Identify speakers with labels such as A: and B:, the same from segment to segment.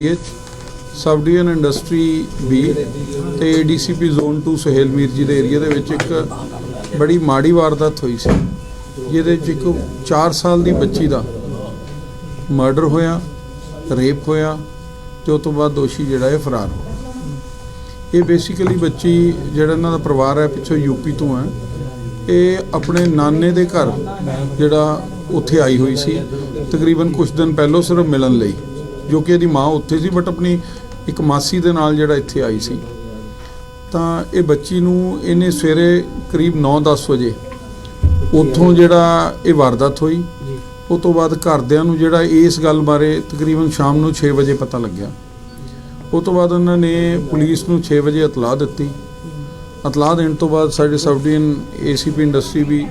A: ਸਬ division industry B ਤੇ DCP zone 2 Suhail Mir ji ਦੇ area ਦੇ ਵਿੱਚ ਇੱਕ ਬੜੀ ਮਾੜੀ ਵਾਰਦਾਤ ਹੋਈ ਸੀ, ਜਿਹਦੇ ਵਿੱਚ ਇੱਕ 4 ਸਾਲ ਦੀ ਬੱਚੀ ਦਾ ਮਰਡਰ ਹੋਇਆ, ਰੇਪ ਹੋਇਆ ਤੇ ਉਸ ਤੋਂ ਬਾਅਦ ਦੋਸ਼ੀ ਜਿਹੜਾ ਹੈ ਫਰਾਰ ਹੋ ਇਹ ਬੇਸਿਕਲੀ ਬੱਚੀ ਜਿਹੜਾ ਇਹਨਾਂ ਦਾ ਪਰਿਵਾਰ ਹੈ, ਪਿੱਛੋਂ ਯੂਪੀ ਤੋਂ ਹੈ। ਇਹ ਆਪਣੇ ਨਾਨੇ ਦੇ ਘਰ ਜਿਹੜਾ ਉੱਥੇ ਆਈ ਹੋਈ ਸੀ, ਤਕਰੀਬਨ ਕੁਝ ਦਿਨ ਪਹਿਲਾਂ ਸਿਰਫ ਮਿਲਣ ਲਈ। ਜੋ ਕਿ ਇਹਦੀ ਮਾਂ ਉੱਥੇ ਸੀ ਬਟ ਆਪਣੀ ਇੱਕ ਮਾਸੀ ਦੇ ਨਾਲ ਜਿਹੜਾ ਇੱਥੇ ਆਈ ਸੀ। ਤਾਂ ਇਹ ਬੱਚੀ ਨੂੰ ਇਹਨੇ ਸਵੇਰੇ ਕਰੀਬ 9-10 ਵਜੇ ਉੱਥੋਂ ਜਿਹੜਾ ਇਹ ਵਾਰਦਾਤ ਹੋਈ। ਉਸ ਤੋਂ ਬਾਅਦ ਘਰਦਿਆਂ ਨੂੰ ਜਿਹੜਾ ਇਸ ਗੱਲ ਬਾਰੇ ਤਕਰੀਬਨ ਸ਼ਾਮ ਨੂੰ 6 ਵਜੇ ਪਤਾ ਲੱਗਿਆ। ਉਸ ਤੋਂ ਬਾਅਦ ਉਹਨਾਂ ਨੇ ਪੁਲਿਸ ਨੂੰ 6 ਵਜੇ ਇਤਲਾਹ ਦਿੱਤੀ। ਇਤਲਾਹ ਦੇਣ ਤੋਂ ਬਾਅਦ ਸਾਡੇ ਸਬ ਡਿਵੀਜ਼ਨ ਏਸੀਪੀ ਇੰਡਸਟਰੀ ਵੀ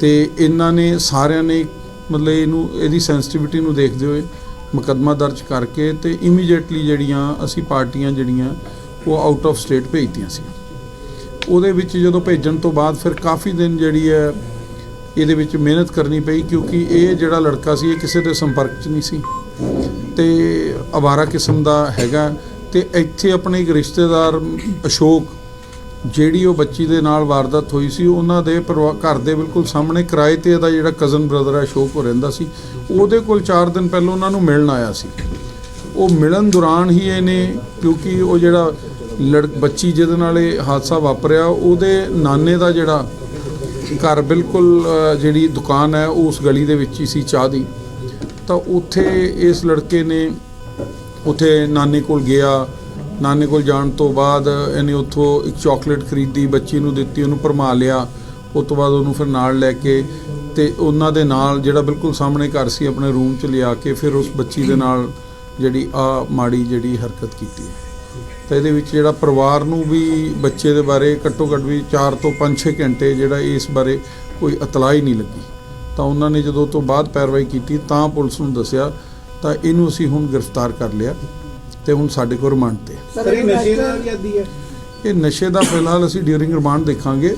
A: ਤੇ ਇਹਨਾਂ ਨੇ ਸਾਰਿਆਂ ਨੇ ਮਤਲਬ ਇਹਨੂੰ ਇਹਦੀ ਸੈਂਸਿਟੀਵਿਟੀ ਨੂੰ ਦੇਖਦੇ ਹੋਏ ਮੁਕੱਦਮਾ ਦਰਜ ਕਰਕੇ ਤੇ ਇਮੀਡੀਏਟਲੀ ਜਿਹੜੀਆਂ ਅਸੀਂ ਪਾਰਟੀਆਂ ਜਿਹੜੀਆਂ, ਉਹ ਆਊਟ ਆਫ ਸਟੇਟ ਭੇਜਤੀਆਂ ਸੀ। ਉਹਦੇ ਵਿੱਚ ਜਦੋਂ ਭੇਜਣ ਤੋਂ ਬਾਅਦ ਫਿਰ ਕਾਫੀ ਦਿਨ ਜਿਹੜੀ ਹੈ, ਇਹਦੇ ਵਿੱਚ ਮਿਹਨਤ ਕਰਨੀ ਪਈ ਕਿਉਂਕਿ ਇਹ ਜਿਹੜਾ ਲੜਕਾ ਸੀ, ਇਹ ਕਿਸੇ ਦੇ ਸੰਪਰਕ 'ਚ ਨਹੀਂ ਸੀ। ਤੇ ਅਵਾਰਾ ਕਿਸਮ ਦਾ ਹੈਗਾ। ਤੇ ਇੱਥੇ ਆਪਣੇ ਇੱਕ ਰਿਸ਼ਤੇਦਾਰ ਅਸ਼ੋਕ ਜਿਹੜੀ ਉਹ ਬੱਚੀ ਦੇ ਨਾਲ ਵਾਰਦਾਤ ਹੋਈ ਸੀ, ਉਹਨਾਂ ਦੇ ਪਰਿਵਾ- ਘਰ ਦੇ ਬਿਲਕੁਲ ਸਾਹਮਣੇ ਕਿਰਾਏ ਤੇ ਇਹਦਾ ਜਿਹੜਾ ਕਜ਼ਨ ਬ੍ਰਦਰ ਹੈ, ਅਸ਼ੋਕ ਰਹਿੰਦਾ ਸੀ। ਉਹਦੇ ਕੋਲ 4 ਦਿਨ ਪਹਿਲਾਂ ਉਹਨਾਂ ਨੂੰ ਮਿਲਣ ਆਇਆ ਸੀ। ਉਹ ਮਿਲਣ ਦੌਰਾਨ ਹੀ ਇਹਨੇ, ਕਿਉਂਕਿ ਉਹ ਜਿਹੜਾ ਲੜ, ਬੱਚੀ ਜਿਹਦੇ ਨਾਲ ਇਹ ਹਾਦਸਾ ਵਾਪਰਿਆ, ਉਹਦੇ ਨਾਨੇ ਦਾ ਜਿਹੜਾ ਘਰ ਬਿਲਕੁਲ ਜਿਹੜੀ ਦੁਕਾਨ ਹੈ, ਉਹ ਉਸ ਗਲੀ ਦੇ ਵਿੱਚ ਹੀ ਸੀ ਚਾਹ ਦੀ। ਤਾਂ ਉੱਥੇ ਇਸ ਲੜਕੇ ਨੇ, ਉੱਥੇ ਨਾਨੇ ਕੋਲ ਗਿਆ। ਨਾਨੇ ਕੋਲ ਜਾਣ ਤੋਂ ਬਾਅਦ ਇਹਨੇ ਉੱਥੋਂ ਇੱਕ ਚਾਕਲੇਟ ਖਰੀਦੀ, ਬੱਚੀ ਨੂੰ ਦਿੱਤੀ, ਉਹਨੂੰ ਭਰਮਾ ਲਿਆ। ਉਸ ਤੋਂ ਬਾਅਦ ਉਹਨੂੰ ਫਿਰ ਨਾਲ ਲੈ ਕੇ ਤੇ ਉਹਨਾਂ ਦੇ ਨਾਲ ਜਿਹੜਾ ਬਿਲਕੁਲ ਸਾਹਮਣੇ ਘਰ ਸੀ, ਆਪਣੇ ਰੂਮ 'ਚ ਲਿਆ ਕੇ ਫਿਰ ਉਸ ਬੱਚੀ ਦੇ ਨਾਲ ਜਿਹੜੀ ਆ ਮਾੜੀ ਜਿਹੜੀ ਹਰਕਤ ਕੀਤੀ। ਤਾਂ ਇਹਦੇ ਵਿੱਚ ਜਿਹੜਾ ਪਰਿਵਾਰ ਨੂੰ ਵੀ ਬੱਚੇ ਦੇ ਬਾਰੇ ਘੱਟੋ ਘੱਟ ਵੀ 4 ਤੋਂ 5-6 ਘੰਟੇ ਜਿਹੜਾ ਇਸ ਬਾਰੇ ਕੋਈ ਇਤਲਾਹ ਹੀ ਨਹੀਂ ਲੱਗੀ। ਤਾਂ ਉਹਨਾਂ ਨੇ ਜਦੋਂ ਤੋਂ ਬਾਅਦ ਪੈਰਵਾਈ ਕੀਤੀ ਤਾਂ ਪੁਲਿਸ ਨੂੰ ਦੱਸਿਆ, ਤਾਂ ਇਹਨੂੰ ਅਸੀਂ ਹੁਣ ਗ੍ਰਿਫਤਾਰ ਕਰ ਲਿਆ। ਤੇ ਹੁਣ ਸਾਡੇ ਕੋਲ ਰਿਮਾਂਡ ਤੇ।
B: ਸਰ ਇਹ ਨਸ਼ੇ ਨਾਲ ਜਾਂਦੀ ਹੈ।
A: ਇਹ ਨਸ਼ੇ ਦਾ ਫਿਲਹਾਲ ਅਸੀਂ ਡਿਊਰਿੰਗ ਰਿਮਾਂਡ ਦੇਖਾਂਗੇ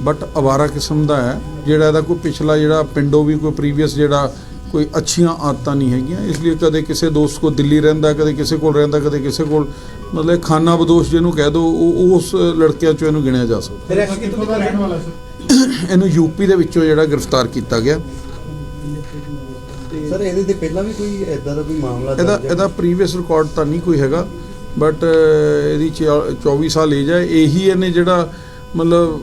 A: ਬਟ ਅਵਾਰਾ ਕਿਸਮ ਦਾ ਹੈ ਜਿਹੜਾ ਇਹਦਾ ਕੋਈ ਪਿਛਲਾ ਜਿਹੜਾ ਪਿੰਡੋਂ ਵੀ ਕੋਈ ਪ੍ਰੀਵੀਅਸ ਜਿਹੜਾ ਕੋਈ ਅੱਛੀਆਂ ਆਦਤਾਂ ਨਹੀਂ ਹੈਗੀਆਂ ਇਸ ਲਈ ਕਦੇ ਕਿਸੇ ਦੋਸਤ ਕੋ ਦਿੱਲੀ ਰਹਿੰਦਾ ਕਦੇ ਕਿਸੇ ਕੋਲ ਰਹਿੰਦਾ ਕਦੇ ਕਿਸੇ ਕੋਲ ਮਤਲਬ ਖਾਨਾ ਬਦੋਸ਼ ਜਿਹਨੂੰ ਕਹਿ ਦੋ ਉਹ ਉਸ ਲੜਕਿਆਂ ਚੋਂ ਇਹਨੂੰ ਗਿਣਿਆ ਜਾ ਸਕਦਾ। ਇਹਨੂੰ ਯੂਪੀ ਦੇ ਵਿੱਚੋਂ ਜਿਹੜਾ ਗ੍ਰਿਫਤਾਰ ਕੀਤਾ ਗਿਆ।
C: ਸਰ ਇਹਦੇ ਤੇ ਪਹਿਲਾਂ ਵੀ ਕੋਈ ਐਦਾਂ ਦਾ ਕੋਈ ਮਾਮਲਾ
A: ਇਹਦਾ? ਇਹਦਾ ਪ੍ਰੀਵੀਅਸ ਰਿਕਾਰਡ ਤਾਂ ਨਹੀਂ ਕੋਈ ਹੈਗਾ ਬਟ ਇਹਦੀ ਚਿਆ- 24 ਸਾਲ ਏਜ ਹੈ ਇਹੀ ਇਹਨੇ ਜਿਹੜਾ ਮਤਲਬ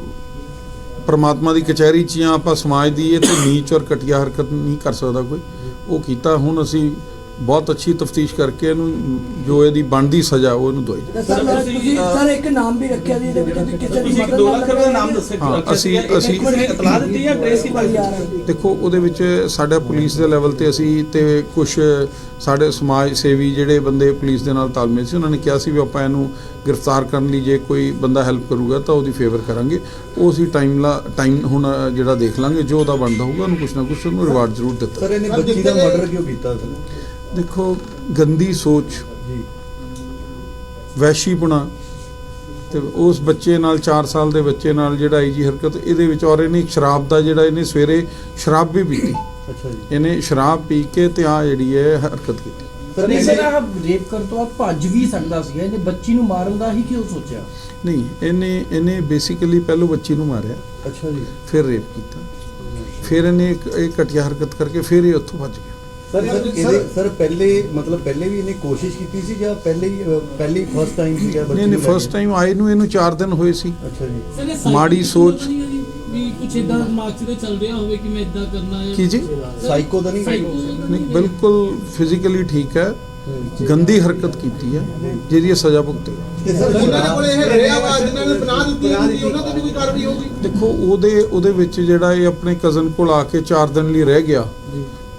A: ਪਰਮਾਤਮਾ ਦੀ ਕਚਹਿਰੀ 'ਚ ਜਾਂ ਆਪਾਂ ਸਮਾਜ ਦੀ ਇਹ ਤੇ ਨੀਚ ਔਰ ਘਟੀਆ ਹਰਕਤ ਨਹੀਂ ਕਰ ਸਕਦਾ ਕੋਈ ਉਹ ਕੀਤਾ ਹੁਣ ਅਸੀਂ ਬਹੁਤ ਅੱਛੀ ਤਫਤੀਸ਼ ਕਰਕੇ ਇਹਨੂੰ ਜੋ ਇਹਦੀ ਬਣਦੀ ਸਜ਼ਾ ਉਹ ਇਹਨੂੰ ਦਵਾਈ
D: ਸਰ ਤੁਸੀਂ ਸਰ ਇੱਕ ਨਾਮ ਵੀ ਰੱਖਿਆ ਜੀ ਇਹਦੇ ਵਿੱਚ ਵੀ ਕਿਸੇ ਦੀ
B: ਤੁਸੀਂ ਇੱਕ
D: ਮਦਦ
B: 2
D: ਨਾਲ
B: ਲੱਖ ਰੁਪਏ ਦਾ ਨਾਮ ਦੱਸਿਆ
A: ਹਾਂ, ਅਸੀਂ- ਅਸੀਂ-
B: ਕਿਸੇ ਨੇ ਇਤਲਾਹ ਦਿੱਤੀ ਜਾਂ ਟ੍ਰੇਸ ਕੀਤਾ
A: ਦੇਖੋ ਉਹਦੇ ਵਿੱਚ ਸਾਡਾ ਪੁਲਿਸ ਦੇ ਲੈਵਲ ਤੇ ਅਸੀਂ ਤੇ ਕੁਝ ਸਾਡੇ ਸਮਾਜ ਸੇਵੀ ਜਿਹੜੇ ਬੰਦੇ ਪੁਲਿਸ ਦੇ ਨਾਲ ਤਾਲਮੇਲ ਸੀ ਉਹਨਾਂ ਨੇ ਕਿਹਾ ਸੀ ਵੀ ਆਪਾਂ ਇਹਨੂੰ ਗ੍ਰਿਫਤਾਰ ਕਰਨ ਲਈ ਜੇ ਕੋਈ ਬੰਦਾ ਹੈਲਪ ਕਰੂਗਾ ਤਾਂ ਉਹਦੀ ਫੇਵਰ ਕਰਾਂਗੇ। ਉਹ ਅਸੀਂ ਟਾਈਮ ਲਾ ਟਾਈਮ ਹੁਣ ਜਿਹੜਾ ਦੇਖ ਲਾਂਗੇ ਜੋ ਉਹਦਾ ਬਣਦਾ ਹੋਊਗਾ ਉਹਨੂੰ ਕੁਛ ਨਾ ਕੁਛ ਉਹਨੂੰ ਰਿਵਾਰਡ ਜ਼ਰੂਰ ਦਿੱਤਾ।
C: ਸਰ ਇਹਨੇ ਬੱਚੀ ਦਾ ਮਰਡਰ ਕਿਉਂ ਕੀਤਾ ਸਰ
A: ਦੇਖੋ ਗੰਦੀ ਸੋਚ
C: ਜੀ।
A: ਵੈਸ਼ੀਪੁਣਾ ਤੇ ਉਸ ਬੱਚੇ ਨਾਲ 4 ਸਾਲ ਦੇ ਬੱਚੇ ਨਾਲ ਜਿਹੜਾ ਆਈ ਜੀ ਹਰਕਤ ਇਹਦੇ ਵਿੱਚ ਔਰ ਇਹਨੇ ਸ਼ਰਾਬ ਦਾ ਜਿਹੜਾ ਇਹਨੇ ਸਵੇਰੇ ਸ਼ਰਾਬ ਵੀ ਪੀਤੀ।
C: ਅੱਛਾ ਜੀ।
A: ਇਹਨੇ ਸ਼ਰਾਬ ਪੀ ਕੇ ਤੇ ਆ ਜਿਹੜੀ ਹੈ ਹਰਕਤ ਕੀਤੀ।
C: ਇਹਨੇ
E: ਸਰ ਆਹ ਰੇਪ ਕਰਨ ਤੋਂ ਭੱਜ ਵੀ ਸਕਦਾ ਸੀ ਇਹਨੇ ਬੱਚੀ ਨੂੰ ਮਾਰਨ ਦਾ ਹੀ ਕਿਉਂ ਸੋਚਿਆ?
A: ਨਹੀਂ ਇਹਨੇ ਇਹਨੇ ਬੇਸਿਕਲੀ ਪਹਿਲੋਂ ਬੱਚੀ ਨੂੰ ਮਾਰਿਆ।
C: ਅੱਛਾ ਜੀ।
A: ਫਿਰ ਰੇਪ ਕੀਤਾ। ਫਿਰ ਇਹਨੇ ਇੱਕ ਇਹ ਘਟੀਆ ਹਰਕਤ ਕਰਕੇ ਫਿਰ ਇਹ ਉੱਥੋਂ ਭੱਜ ਗਿਆ।
C: ਸਰ ਇਹਦੇ ਸਰ ਪਹਿਲੇ ਮਤਲਬ ਪਹਿਲੇ ਵੀ ਇਹਨੇ ਕੋਸ਼ਿਸ਼ ਕੀਤੀ ਸੀ ਜਾਂ ਪਹਿਲੇ ਹੀ ਪਹਿਲੀ ਫਸਟ ਟਾਈਮ ਸੀਗਾ ਬੱਚੀ
A: ਨਹੀਂ ਨਹੀਂ ਫਸਟ? ਟਾਈਮ ਆਏ ਨੂੰ ਇਹਨੂੰ 4 ਦਿਨ ਹੋਏ ਸੀ।
C: ਅੱਛਾ ਜੀ।
A: ਮਾੜੀ ਸੋਚ।
F: ਵੀ ਕੁਛ ਇਦਾਂ ਦਿਮਾਗ 'ਚ ਤੇ ਚੱਲ ਰਿਹਾ ਹੋਵੇ ਕਿ ਮੈਂ ਇਦਾਂ ਕਰਨਾ ਹੈ
A: ਕੀ ਜੀ?
C: ਸਾਈਕੋ ਤਾਂ ਨਹੀਂ।
A: ਨਹੀਂ ਬਿਲਕੁਲ ਫਿਜ਼ੀਕਲੀ ਠੀਕ ਹੈ। ਗੰਦੀ ਹਰਕਤ ਕੀਤੀ ਹੈ ਜਿਹਦੀ ਇਹ ਸਜ਼ਾ ਭੁਗਤੇ
C: ਤੇ ਸਰ
G: ਉਹਨਾਂ ਕੋਲ ਇਹ ਰਿਹਾ ਵਾ ਜਿਨ੍ਹਾਂ ਨੇ ਬਣਾ ਦਿੱਤੀ ਹੁੰਦੀ ਉਹਨਾਂ ਤੇ ਵੀ ਕੋਈ ਕਾਰਵਾਈ ਹੋਊਗੀ?
A: ਦੇਖੋ ਉਹਦੇ ਉਹਦੇ ਵਿੱਚ ਜਿਹੜਾ ਇਹ ਆਪਣੇ ਕਜ਼ਨ ਕੋਲ ਆ ਕੇ 4 ਦਿਨ ਲਈ ਰਹਿ ਗਿਆ।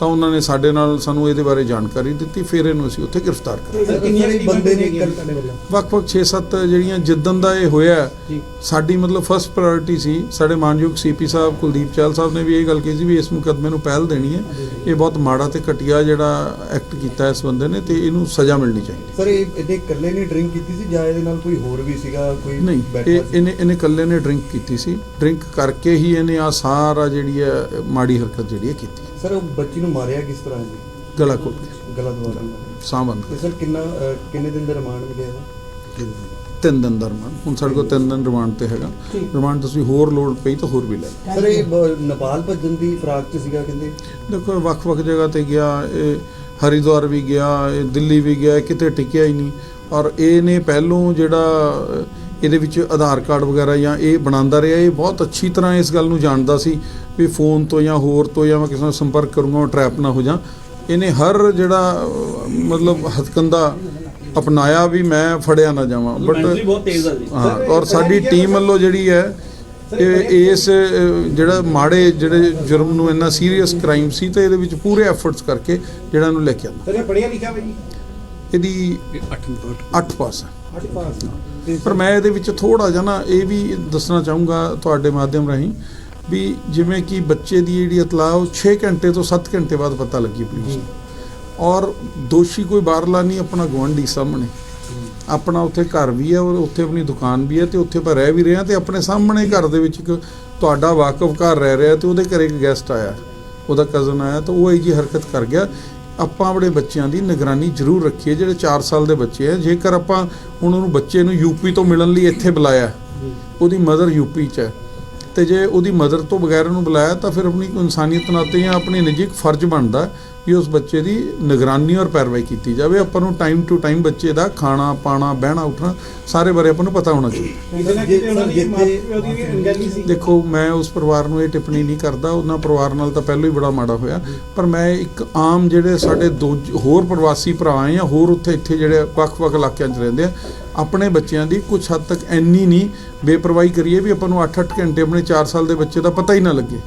A: ਤਾਂ ਉਹਨਾਂ ਨੇ ਸਾਡੇ ਨਾਲ ਸਾਨੂੰ ਇਹਦੇ ਬਾਰੇ ਜਾਣਕਾਰੀ ਦਿੱਤੀ ਫਿਰ ਇਹਨੂੰ ਅਸੀਂ ਉੱਥੇ ਗ੍ਰਿਫਤਾਰ ਕਰ
B: ਸਰ ਕਿੰਨੀਆਂ
C: ਸਰ,
B: ਟੀਮਾਂ
C: ਬੰਦੇ ਨੇ
B: ਤੁਹਾਡੇ ਵੱਲੋਂ?
A: ਵੱਖ-ਵੱਖ 6-7 ਜਿਹੜੀਆਂ ਜਿੱਦਣ ਦਾ ਇਹ ਹੋਇਆ ਸਾਡੀ ਮਤਲਬ ਫਸਟ ਪ੍ਰਾਇੋਰਟੀ ਸੀ ਸਾਡੇ ਮਾਨਯੋਗ ਸੀਪੀ ਸਾਹਿਬ ਕੁਲਦੀਪ ਚਾਲ ਸਾਹਿਬ ਨੇ ਵੀ ਇਹ ਗੱਲ ਕਹੀ ਸੀ ਵੀ ਇਸ ਮੁਕੱਦਮੇ ਨੂੰ ਪਹਿਲ ਦੇਣੀ ਹੈ। ਇਹ ਬਹੁਤ ਮਾੜਾ ਤੇ ਘਟੀਆ ਜਿਹੜਾ ਐਕਟ ਕੀਤਾ ਇਸ ਬੰਦੇ ਨੇ ਤੇ ਇਹਨੂੰ ਸਜ਼ਾ ਮਿਲਣੀ ਚਾਹੀਦੀ।
C: ਸਰ ਇਹ ਇਹਨੇ ਇਕੱਲੇ ਨੇ ਡਰਿੰਕ ਕੀਤੀ ਸੀ ਜਾਂ ਇਹਦੇ ਨਾਲ ਕੋਈ ਹੋਰ ਵੀ ਸੀਗਾ ਕੋਈ
A: ਨਹੀਂ? ਇਹਨੇ ਇਹਨੇ ਇਕੱਲੇ ਨੇ ਡਰਿੰਕ ਕੀਤੀ ਸੀ। ਡਰਿੰਕ ਕਰਕੇ ਹੀ ਇਹਨੇ ਆ ਸਾਰਾ ਜਿਹੜੀ ਹੈ ਮਾੜੀ ਹਰਕਤ ਜਿਹੜੀ ਹੈ ਕੀਤੀ
C: ਸਰ ਉਹ ਬੱਚੀ ਨੂੰ ਮਾਰਿਆ ਕਿਸ ਤਰ੍ਹਾਂ ਜੀ?
A: ਗਲਾ ਘੁੱਟ ਕੇ।
C: ਗਲਤ ਦਵਾ ਕੇ
A: ਸਾਹ ਬੰਦ
C: ਤੇ ਸਰ ਕਿੰਨਾ ਅਹ, ਕਿੰਨੇ ਦਿਨ ਦਾ ਰਿਮਾਂਡ ਮਿਲਿਆ ਇਹਦਾ?
A: ਤਿੰਨ ਦਿਨ ਦਾ ਰਿਮਾਂਡ। ਹੁਣ ਸਾਡੇ ਕੋਲ ਤਿੰਨ ਦਿਨ ਰਿਮਾਂਡ ਤੇ ਹੈਗਾ। ਰਿਮਾਂਡ ਤੁਸੀਂ ਹੋਰ ਲੋਡ ਪਈ ਤਾਂ ਹੋਰ ਵੀ ਲੈ ਲਓ।
C: ਸਰ ਇਹ ਬ- ਨੇਪਾਲ ਭੱਜਣ ਦੀ ਫਰਾਕ ਚ ਸੀਗਾ ਕਹਿੰਦੇ?
A: ਦੇਖੋ ਇਹ ਵੱਖ-ਵੱਖ ਜਗ੍ਹਾ ਤੇ ਗਿਆ ਇਹ ਹਰਿਦੁਆਰ ਵੀ ਗਿਆ ਇਹ ਦਿੱਲੀ ਵੀ ਗਿਆ ਇਹ ਕਿਤੇ ਟਿਕਿਆ ਹੀ ਨਹੀਂ। ਔਰ ਇਹਨੇ ਪਹਿਲੋਂ ਜਿਹੜਾ ਅਹ, ਇਹਦੇ ਵਿੱਚ ਆਧਾਰ ਕਾਰਡ ਵਗੈਰਾ ਜਾਂ ਇਹ ਬਣਾਉਂਦਾ ਰਿਹਾ। ਇਹ ਬਹੁਤ ਅੱਛੀ ਤਰ੍ਹਾਂ ਇਸ ਗੱਲ ਨੂੰ ਜਾਣਦਾ ਸੀ ਵੀ ਫੋਨ ਤੋਂ ਜਾਂ ਹੋਰ ਤੋਂ ਜਾਂ ਮੈਂ ਕਿਸੇ ਨਾਲ ਸੰਪਰਕ ਕਰੂੰਗਾ ਟਰੈਪ ਨਾ ਹੋ ਜਾ। ਇਹਨੇ ਹਰ ਜਿਹੜਾ ਮਤਲਬ ਹਥਕੰਦਾ ਅਪਣਾਇਆ ਵੀ ਮੈਂ ਫੜਿਆ ਨਾ ਜਾਵਾਂ। ਬਟ
B: ਬਹੁਤ ਤੇਜ਼ ਆ ਜੀ।
A: ਹਾਂ ਔਰ ਸਾਡੀ ਟੀਮ ਵੱਲੋਂ ਜਿਹੜੀ ਹੈ ਇਹ ਇਸ ਜਿਹੜਾ ਮਾੜੇ ਜਿਹੜੇ ਜੁਰਮ ਨੂੰ ਇੰਨਾ ਸੀਰੀਅਸ ਕ੍ਰਾਈਮ ਸੀ ਤੇ ਇਹਦੇ ਵਿੱਚ ਪੂਰੇ ਐਫਰਟਸ ਕਰਕੇ ਜਿਹੜਾ ਇਹਨੂੰ ਲੈ ਕੇ ਆਂਦਾ
B: ਸਰ ਇਹ ਪੜਿਆ ਲਿਖਿਆ ਜੀ?
A: ਇਹਦੀ 8 ਪਾਸ। ਹੈ
B: ਅੱਠ ਪਾਸ।
A: ਪਰ ਮੈਂ ਇਹਦੇ ਵਿੱਚ ਥੋੜਾ ਜਿਹਾ ਨਾ ਇਹ ਵੀ ਦੱਸਣਾ ਚਾਹੂੰਗਾ ਤੁਹਾਡੇ ਮਾਧਿਅਮ ਰਾਹੀਂ ਵੀ ਜਿਵੇਂ ਕਿ ਬੱਚੇ ਦੀ ਜਿਹੜੀ ਇਤਲਾਹ ਉਹ 6 ਘੰਟੇ ਤੋਂ 7 ਘੰਟੇ ਬਾਅਦ ਪਤਾ ਲੱਗੀ ਪੁਲਿਸ ਨੂੰ। ਔਰ ਦੋਸ਼ੀ ਕੋਈ ਬਾਹਰਲਾ ਨਹੀਂ ਆਪਣਾ ਗੁਆਂਢੀ ਸਾਹਮਣੇ। ਆਪਣਾ ਉੱਥੇ ਘਰ ਵੀ ਹੈ ਔਰ ਉੱਥੇ ਆਪਣੀ ਦੁਕਾਨ ਵੀ ਹੈ ਤੇ ਉੱਥੇ ਆਪਾਂ ਰਹਿ ਵੀ ਰਹੇ ਹਾਂ ਤੇ ਆਪਣੇ ਸਾਹਮਣੇ ਘਰ ਦੇ ਵਿੱਚ ਇੱਕ ਤੁਹਾਡਾ ਵਾਕਫ ਘਰ ਰਹਿ ਰਿਹਾ ਤੇ ਉਹਦੇ ਘਰੇ ਇੱਕ ਗੈਸਟ ਆਇਆ। ਉਹਦਾ ਕਜ਼ਨ ਆਇਆ ਤਾਂ ਉਹ ਇਹ ਜੀ ਹਰਕਤ ਕਰ ਗਿਆ। ਆਪਾਂ ਆਪਣੇ ਬੱਚਿਆਂ ਦੀ ਨਿਗਰਾਨੀ ਜ਼ਰੂਰ ਰੱਖੀਏ ਜਿਹੜੇ 4 ਸਾਲ ਦੇ ਬੱਚੇ ਆ। ਜੇਕਰ ਆਪਾਂ ਹੁਣ ਉਹਨੂੰ ਬੱਚੇ ਨੂੰ ਯੂਪੀ ਤੋਂ ਮਿਲਣ ਲਈ ਇੱਥੇ ਬੁਲਾਇਆ ਉਹਦੀ ਮਦਰ ਯੂਪੀ 'ਚ ਹੈ। ਤੇ ਜੇ ਉਹਦੀ ਮਦਰ ਤੋਂ ਬਗੈਰ ਉਹਨੂੰ ਬੁਲਾਇਆ ਤਾਂ ਫਿਰ ਆਪਣੀ ਇਨਸਾਨੀਅਤ ਨਾਤੇ ਜਾਂ ਆਪਣੀ ਨਿੱਜੀ ਫਰਜ਼ ਬਣਦਾ ਵੀ ਉਸ ਬੱਚੇ ਦੀ ਨਿਗਰਾਨੀ ਔਰ ਪੈਰਵਾਈ ਕੀਤੀ ਜਾਵੇ। ਆਪਾਂ ਨੂੰ ਟਾਈਮ ਟੂ ਟਾਈਮ ਬੱਚੇ ਦਾ ਖਾਣਾ ਪਾਣਾ ਬਹਿਣਾ ਉੱਠਣਾ ਸਾਰੇ ਬਾਰੇ ਆਪਾਂ ਨੂੰ ਪਤਾ ਹੋਣਾ ਚਾਹੀਦਾ। ਦੇਖੋ ਮੈਂ ਉਸ ਪਰਿਵਾਰ ਨੂੰ ਇਹ ਟਿੱਪਣੀ ਨਹੀਂ ਕਰਦਾ। ਉਹਨਾਂ ਪਰਿਵਾਰ ਨਾਲ ਤਾਂ ਪਹਿਲਾਂ ਹੀ ਬੜਾ ਮਾੜਾ ਹੋਇਆ। ਪਰ ਮੈਂ ਇੱਕ ਆਮ ਜਿਹੜੇ ਸਾਡੇ ਦੋ ਹੋਰ ਪ੍ਰਵਾਸੀ ਭਰਾ ਆ ਜਾਂ ਹੋਰ ਉੱਥੇ ਇੱਥੇ ਜਿਹੜੇ ਵੱਖ-ਵੱਖ ਇਲਾਕਿਆਂ 'ਚ ਰਹਿੰਦੇ ਆ ਆਪਣੇ ਬੱਚਿਆਂ ਦੀ ਕੁਝ ਹੱਦ ਤੱਕ ਇੰਨੀ ਨਹੀਂ ਬੇਪਰਵਾਹੀ ਕਰੀਏ ਵੀ ਆਪਾਂ ਨੂੰ 8-8 ਘੰਟੇ ਆਪਣੇ 4 ਸਾਲ ਦੇ ਬੱਚੇ ਦਾ ਪਤਾ ਹੀ ਨਾ ਲੱਗੇ।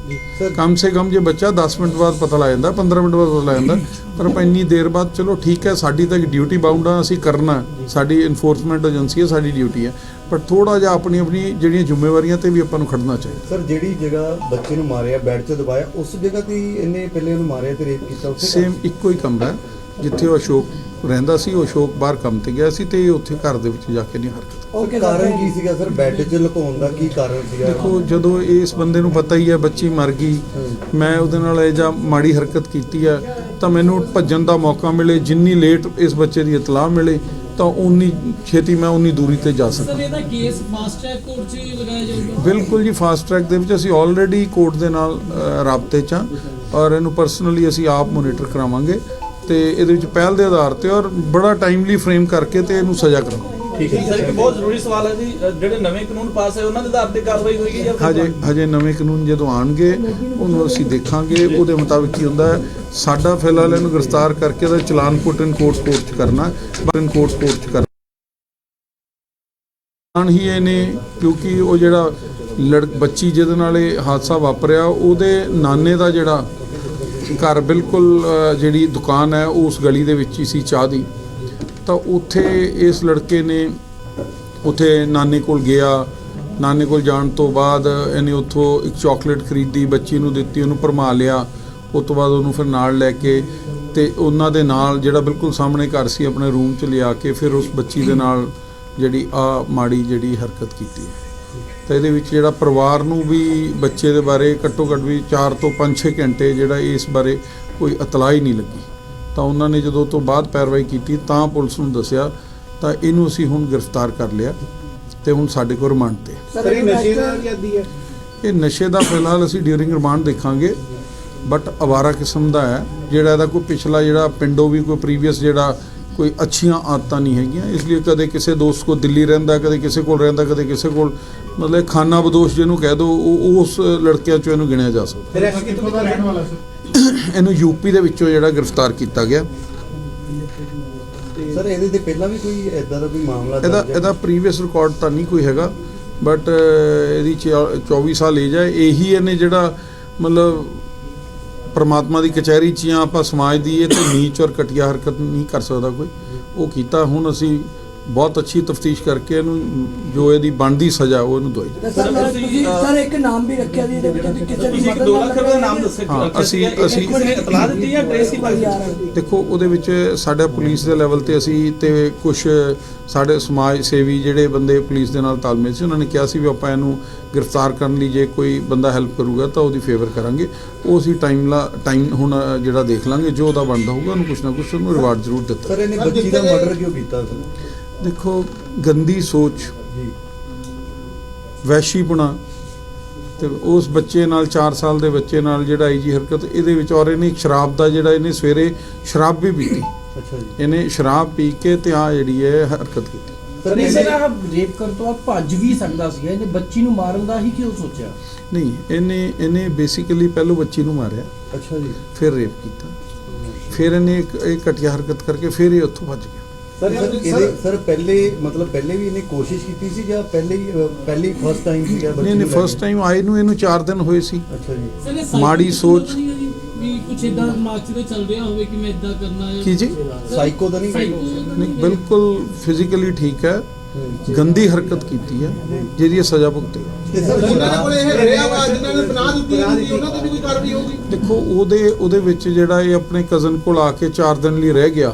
A: ਕਮ ਸੇ ਕਮ ਜੇ ਬੱਚਾ 10 ਮਿੰਟ ਬਾਅਦ ਪਤਾ ਲੱਗ ਜਾਂਦਾ 15 ਮਿੰਟ ਬਾਅਦ ਪਤਾ ਲੱਗ ਜਾਂਦਾ ਪਰ ਆਪਾਂ ਇੰਨੀ ਦੇਰ ਬਾਅਦ ਚਲੋ ਠੀਕ ਹੈ ਸਾਡੀ ਤਾਂ ਡਿਊਟੀ ਬਾਉਂਡ ਆ ਅਸੀਂ ਕਰਨਾ। ਸਾਡੀ ਇਨਫੋਰਸਮੈਂਟ ਏਜੰਸੀ ਹੈ ਸਾਡੀ ਡਿਊਟੀ ਹੈ। ਪਰ ਥੋੜਾ ਜਿਹਾ ਆਪਣੀ ਆਪਣੀ ਜਿਹੜੀਆਂ ਜ਼ਿੰਮੇਵਾਰੀਆਂ ਤੇ ਵੀ ਆਪਾਂ ਨੂੰ ਖੜਨਾ ਚਾਹੀਦਾ।
C: ਸਰ ਜਿਹੜੀ ਜਗ੍ਹਾ ਬੱਚੇ ਨੂੰ ਮਾਰਿਆ ਬੈੱਡ 'ਚ ਦਬਾਇਆ ਉਸ ਜਗ੍ਹਾ ਤੇ ਇਹਨੇ ਪਹਿਲੇ ਉਹਨੂੰ ਮਾਰਿਆ ਤੇ ਰੇਪ ਕੀਤਾ ਉੱਥੇ
A: ਸੇਮ ਇੱਕੋ ਹੀ ਕਮਰਾ ਹੈ, ਜਿੱਥੇ ਉਹ ਅਸ਼ੋਕ ਰਹਿੰਦਾ ਸੀ ਉਹ ਅਸ਼ੋਕ ਬਾਹਰ ਕੰਮ ਤੇ ਗਿਆ ਸੀ ਤੇ ਇਹ ਉੱਥੇ ਘਰ ਦੇ ਵਿੱਚ ਜਾ ਕੇ ਨਹੀਂ ਹਰਕਤ
C: ਓਕੇ ਕਾਰਨ ਕੀ ਸੀਗਾ ਸਰ? ਬੈੱਡ 'ਚ ਲੁਕਾਉਣ ਦਾ ਕੀ ਕਾਰਨ ਸੀਗਾ?
A: ਦੇਖੋ ਜਦੋਂ ਇਸ ਬੰਦੇ ਨੂੰ ਪਤਾ ਹੀ ਹੈ ਬੱਚੀ ਮਰ ਗਈ ਮੈਂ ਉਹਦੇ ਨਾਲ ਇਹ ਜਾਂ ਮਾੜੀ ਹਰਕਤ ਕੀਤੀ ਹੈ ਤਾਂ ਮੈਨੂੰ ਭੱਜਣ ਦਾ ਮੌਕਾ ਮਿਲੇ ਜਿੰਨੀ ਲੇਟ ਇਸ ਬੱਚੇ ਦੀ ਇਤਲਾਹ ਮਿਲੇ ਤਾਂ ਉਨੀ ਛੇਤੀ ਮੈਂ ਉਨੀ ਦੂਰੀ ਤੇ ਜਾ ਸਕਾਂ।
F: ਸਰ ਇਹਦਾ ਕੇਸ ਫਾਸਟ ਟਰੈਕ ਕੋਰਟ 'ਚ ਲਗਾਇਆ ਜਾਊਗਾ।
A: ਬਿਲਕੁਲ ਜੀ ਫਾਸਟ ਟਰੈਕ ਦੇ ਵਿੱਚ ਅਸੀਂ ਆਲਰੇਡੀ ਕੋਰਟ ਦੇ ਨਾਲ ਰਾਬਤੇ 'ਚ ਹਾਂ ਔਰ ਇਹਨੂੰ ਪਰਸਨਲੀ ਅਸੀਂ ਆਪ ਮੋਨੀਟਰ ਕਰਾਵਾਂਗੇ। ਤੇ ਇਹਦੇ ਵਿੱਚ ਪਹਿਲ ਦੇ ਆਧਾਰ ਤੇ ਔਰ ਬੜਾ ਟਾਈਮਲੀ ਫਰੇਮ ਕਰਕੇ ਤੇ ਇਹਨੂੰ ਸਜ਼ਾ ਕਰਾਵਾਂਗੇ
B: ਠੀਕ ਹੈ
H: ਸਰ ਇੱਕ ਬਹੁਤ ਜ਼ਰੂਰੀ ਸਵਾਲ ਹੈ ਜੀ ਜਿਹੜੇ ਨਵੇਂ ਕਾਨੂੰਨ ਪਾਸ ਹੋਏ ਉਹਨਾਂ ਦੇ ਆਧਾਰ ਤੇ ਕਾਰਵਾਈ ਹੋਏਗੀ ਜਾਂ
A: ਹਜੇ ਹਜੇ ਨਵੇਂ ਕਾਨੂੰਨ ਜਦੋਂ ਆਣਗੇ ਉਹਨੂੰ ਅਸੀਂ ਦੇਖਾਂਗੇ। ਉਹਦੇ ਮੁਤਾਬਿਕ ਕੀ ਹੁੰਦਾ ਹੈ ਸਾਡਾ ਫਿਲਹਾਲ ਇਹਨੂੰ ਗ੍ਰਿਫਤਾਰ ਕਰਕੇ ਉਹਦਾ ਚਲਾਨ ਪੁੱਟ ਇਨ ਕੋਰਟ ਕੋਰਟ ਚ ਕਰਨਾ ਬਨ ਕੋਰਟ ਕੋਰਟ ਚ ਕਰਨਾ ਹੀ ਇਹਨੇ ਕਿਉਂਕਿ ਉਹ ਜਿਹੜਾ ਲੜ ਬੱਚੀ ਜਿਹਦੇ ਨਾਲ ਇਹ ਹਾਦਸਾ ਵਾਪਰਿਆ ਉਹਦੇ ਨਾਨੇ ਦਾ ਜਿਹੜਾ ਘਰ ਬਿਲਕੁਲ ਜਿਹੜੀ ਦੁਕਾਨ ਹੈ, ਉਸ ਗਲੀ ਦੇ ਵਿੱਚ ਹੀ ਸੀ ਚਾਹ ਦੀ। ਤਾਂ ਉੱਥੇ ਇਸ ਲੜਕੇ ਨੇ, ਉੱਥੇ ਨਾਨੇ ਕੋਲ ਗਿਆ। ਨਾਨੇ ਕੋਲ ਜਾਣ ਤੋਂ ਬਾਅਦ ਇਹਨੇ ਉੱਥੋਂ ਇੱਕ ਚਾਕਲੇਟ ਖਰੀਦੀ, ਬੱਚੀ ਨੂੰ ਦਿੱਤੀ, ਉਹਨੂੰ ਭਰਮਾ ਲਿਆ। ਉਸ ਤੋਂ ਬਾਅਦ ਉਹਨੂੰ ਫਿਰ ਨਾਲ ਲੈ ਕੇ ਤੇ ਉਹਨਾਂ ਦੇ ਨਾਲ ਜਿਹੜਾ ਬਿਲਕੁਲ ਸਾਹਮਣੇ ਘਰ ਸੀ, ਆਪਣੇ ਰੂਮ 'ਚ ਲਿਆ ਕੇ ਫਿਰ ਉਸ ਬੱਚੀ ਦੇ ਨਾਲ ਜਿਹੜੀ ਆ ਮਾੜੀ ਜਿਹੜੀ ਹਰਕਤ ਕੀਤੀ। ਤਾਂ ਇਹਦੇ ਵਿੱਚ ਜਿਹੜਾ ਪਰਿਵਾਰ ਨੂੰ ਵੀ ਬੱਚੇ ਦੇ ਬਾਰੇ ਘੱਟੋ ਘੱਟ ਵੀ 4 ਤੋਂ 5-6 ਘੰਟੇ ਜਿਹੜਾ ਇਸ ਬਾਰੇ ਕੋਈ ਇਤਲਾਹ ਹੀ ਨਹੀਂ ਲੱਗੀ ਤਾਂ ਉਹਨਾਂ ਨੇ ਜਦੋਂ ਤੋਂ ਬਾਅਦ ਪੈਰਵਾਈ ਕੀਤੀ ਤਾਂ ਪੁਲਿਸ ਨੂੰ ਦੱਸਿਆ ਤਾਂ ਇਹਨੂੰ ਅਸੀਂ ਹੁਣ ਗ੍ਰਿਫਤਾਰ ਕਰ ਲਿਆ ਤੇ ਹੁਣ ਸਾਡੇ ਕੋਲ ਰਿਮਾਂਡ ਤੇ ਹੈ।
B: ਸਰ ਇਹ ਨਸ਼ੇ ਦਾ ਵੀ ਆਦੀ ਹੈ
A: ਇਹ ਨਸ਼ੇ ਦਾ ਫਿਲਹਾਲ ਅਸੀਂ ਡਿਊਰਿੰਗ ਰਿਮਾਂਡ ਦੇਖਾਂਗੇ ਬਟ ਅਵਾਰਾ ਕਿਸਮ ਦਾ ਹੈ ਜਿਹੜਾ ਇਹਦਾ ਕੋਈ ਪਿਛਲਾ ਜਿਹੜਾ ਪਿੰਡੋਂ ਵੀ ਕੋਈ ਪ੍ਰੀਵੀਅਸ ਜਿਹੜਾ ਕੋਈ ਅੱਛੀਆਂ ਆਦਤਾਂ ਨਹੀਂ ਹੈਗੀਆਂ ਇਸ ਲਈ ਕਦੇ ਕਿਸੇ ਦੋਸਤ ਕੋ ਦਿੱਲੀ ਰਹਿੰਦਾ ਕਦੇ ਕਿਸੇ ਕੋਲ ਰਹਿੰਦਾ ਕਦੇ ਕਿਸੇ ਕੋਲ ਮਤਲਬ ਖਾਨਾ ਬਦੋਸ਼ ਜਿਹਨੂੰ ਕਹਿ ਦੋ ਉਹ ਉਸ ਲੜਕਿਆਂ ਚੋਂ ਇਹਨੂੰ ਗਿਣਿਆ ਜਾ ਸਕਦਾ।
B: ਫਿਰ ਇਹ ਕਿੱਥੋਂ ਦਾ ਰਹਿਣ ਵਾਲਾ
A: ਇਹਨੂੰ ਯੂਪੀ ਦੇ ਵਿੱਚੋਂ ਜਿਹੜਾ ਗ੍ਰਿਫਤਾਰ ਕੀਤਾ ਗਿਆ।
C: ਸਰ ਇਹਦੇ ਤੇ ਪਹਿਲਾਂ ਵੀ ਕੋਈ ਐਦਾਂ ਦਾ ਕੋਈ ਮਾਮਲਾ
A: ਇਹਦਾ? ਇਹਦਾ ਪ੍ਰੀਵੀਅਸ ਰਿਕਾਰਡ ਤਾਂ ਨਹੀਂ ਕੋਈ ਹੈਗਾ ਬਟ ਇਹਦੀ 24 ਸਾਲ ਏਜ ਹੈ। ਇਹੀ ਇਹਨੇ ਜਿਹੜਾ ਮਤਲਬ ਪਰਮਾਤਮਾ ਦੀ ਕਚਹਿਰੀ 'ਚ ਜਾਂ ਆਪਾਂ ਸਮਾਜ ਦੀ ਇਹ ਤੇ ਨੀਚ ਔਰ ਘਟੀਆ ਹਰਕਤ ਨਹੀਂ ਕਰ ਸਕਦਾ ਕੋਈ। ਉਹ ਕੀਤਾ, ਹੁਣ ਅਸੀਂ ਬਹੁਤ ਅੱਛੀ ਤਫਤੀਸ਼ ਕਰਕੇ ਇਹਨੂੰ ਜੋ ਇਹਦੀ ਬਣਦੀ ਸਜ਼ਾ ਉਹ ਇਹਨੂੰ ਦਵਾਈ
D: ਤੇ ਸਰ
H: ਤੁਸੀਂ,
D: ਇੱਕ ਨਾਮ ਵੀ ਰੱਖਿਆ ਜੀ ਇਹਦੇ ਵਿੱਚ ਕਿ ਕਿਸੇ ਦੀ
H: ਤੁਸੀਂ ਇੱਕ
D: ਮਦਦ
H: 2
D: ਨਾਲ
H: ਲੱਖ ਰੁਪਏ ਦਾ ਨਾਮ ਦੱਸਿਆ
A: ਹਾਂ, ਅਸੀਂ- ਅਸੀਂ-
H: ਨੇ ਇਤਲਾਹ ਦਿੱਤੀ ਜਾਂ ਟ੍ਰੇਸ ਕੀਤਾ ਸੀ?
A: ਦੇਖੋ ਉਹਦੇ ਵਿੱਚ ਸਾਡਾ ਪੁਲਿਸ ਦੇ ਲੈਵਲ ਤੇ ਅਸੀਂ ਤੇ ਕੁਝ ਸਾਡੇ ਸਮਾਜ ਸੇਵੀ ਜਿਹੜੇ ਬੰਦੇ ਪੁਲਿਸ ਦੇ ਨਾਲ ਤਾਲਮੇਲ ਸੀ ਉਹਨਾਂ ਨੇ ਕਿਹਾ ਸੀ ਵੀ ਆਪਾਂ ਇਹਨੂੰ ਗ੍ਰਿਫਤਾਰ ਕਰਨ ਲਈ ਜੇ ਕੋਈ ਬੰਦਾ ਹੈਲਪ ਕਰੂਗਾ ਤਾਂ ਉਹਦੀ ਫੇਵਰ ਕਰਾਂਗੇ। ਉਹ ਅਸੀਂ ਟਾਈਮ ਲਾ ਟਾਈਮ ਹੁਣ ਜਿਹੜਾ ਦੇਖ ਲਾਂਗੇ ਜੋ ਉਹਦਾ ਬਣਦਾ ਹੋਊਗਾ ਉਹਨੂੰ ਕੁਛ ਨਾ ਕੁਛ ਉਹਨੂੰ ਰਿਵਾਰਡ ਜ਼ਰੂਰ ਦਿੱਤਾ।
C: ਸਰ ਇਹਨੇ
G: ਸਰ,
C: ਬੱਚੀ ਦਾ
G: ਜਿੱਥੇ-
C: ਮਰਡਰ ਕਿਉਂ ਕੀਤਾ ਸਰ
A: ਦੇਖੋ ਗੰਦੀ ਸੋਚ
C: ਜੀ।
A: ਵੈਸ਼ੀਪੁਣਾ ਤੇ ਉਸ ਬੱਚੇ ਨਾਲ 4 ਸਾਲ ਦੇ ਬੱਚੇ ਨਾਲ ਜਿਹੜਾ ਇਹ ਜੀ ਹਰਕਤ ਇਹਦੇ ਵਿੱਚ ਔਰ ਇਹਨੇ ਸ਼ਰਾਬ ਦਾ ਜਿਹੜਾ ਇਹਨੇ ਸਵੇਰੇ ਸ਼ਰਾਬ ਵੀ ਪੀਤੀ।
C: ਅੱਛਾ ਜੀ।
A: ਇਹਨੇ ਸ਼ਰਾਬ ਪੀ ਕੇ ਤੇ ਆ ਜਿਹੜੀ ਹੈ ਹਰਕਤ ਕੀਤੀ।
C: ਸਰ
E: ਨਹੀਂ ਸਰ
C: ਇਹਨੇ
E: ਆਹ ਰੇਪ ਕਰਨ ਤੋਂ ਬਾਅਦ ਭੱਜ ਵੀ ਸਕਦਾ ਸੀਗਾ। ਇਹਨੇ ਬੱਚੀ ਨੂੰ ਮਾਰਨ ਦਾ ਹੀ ਕਿਉਂ ਸੋਚਿਆ?
A: ਨਹੀਂ ਇਹਨੇ ਇਹਨੇ ਬੇਸਿਕਲੀ ਪਹਿਲੋਂ ਬੱਚੀ ਨੂੰ ਮਾਰਿਆ।
C: ਅੱਛਾ ਜੀ।
A: ਫਿਰ ਰੇਪ ਕੀਤਾ। ਫਿਰ ਇਹਨੇ ਇੱਕ ਇਹ ਘਟੀਆ ਹਰਕਤ ਕਰਕੇ ਫਿਰ ਇਹ ਉੱਥੋਂ ਭੱਜ ਗਿਆ।
C: ਸਰ ਇਹਦੇ ਸਰ ਪਹਿਲੇ ਮਤਲਬ ਪਹਿਲੇ ਵੀ ਇਹਨੇ ਕੋਸ਼ਿਸ਼ ਕੀਤੀ ਸੀ ਜਾਂ ਪਹਿਲੇ ਪਹਿਲੀ ਫਸਟ ਟਾਈਮ ਸੀਗਾ ਬੱਚੀ
A: ਨਹੀਂ ਨਹੀਂ ਫਸਟ? ਟਾਈਮ ਆਏ ਨੂੰ ਇਹਨੂੰ 4 ਦਿਨ ਹੋਏ ਸੀ
C: ਅੱਛਾ ਜੀ
A: ਮਾੜੀ ਸੋਚ-
F: ਜੀ, ਵੀ ਕੁਛ ਇਦਾਂ ਦਿਮਾਗ 'ਚ ਤੇ ਚੱਲ ਰਿਹਾ ਹੋਵੇ ਕਿ ਮੈਂ ਇਦਾਂ ਕਰਨਾ ਹੈ
A: ਕੀ ਜੀ?
C: ਸਾਈਕੋ ਤਾਂ ਨਹੀਂ?
A: ਨਹੀਂ। ਬਿਲਕੁਲ ਫਿਜ਼ੀਕਲੀ ਠੀਕ ਹੈ। ਗੰਦੀ ਹਰਕਤ ਕੀਤੀ ਹੈ ਜਿਹਦੀ ਇਹ ਸਜ਼ਾ ਭੁਗਤੇ
C: ਤੇ ਸਰ
G: ਜਿਨ੍ਹਾਂ ਦੇ ਕੋਲ ਇਹ ਰਿਹਾ ਵਾ ਜਿਨ੍ਹਾਂ ਨੇ ਬਣਾ ਦਿੱਤੀ ਹੁੰਦੀ ਉਹਨਾਂ ਤੇ ਵੀ ਕੋਈ ਕਾਰਵਾਈ ਹੋਊਗੀ
A: ਦੇਖੋ ਉਹਦੇ ਉਹਦੇ ਵਿੱਚ ਜਿਹੜਾ ਇਹ ਆਪਣੇ ਕਜ਼ਨ ਕੋਲ ਆ ਕੇ 4 ਦਿਨ ਲਈ ਰਹਿ ਗਿਆ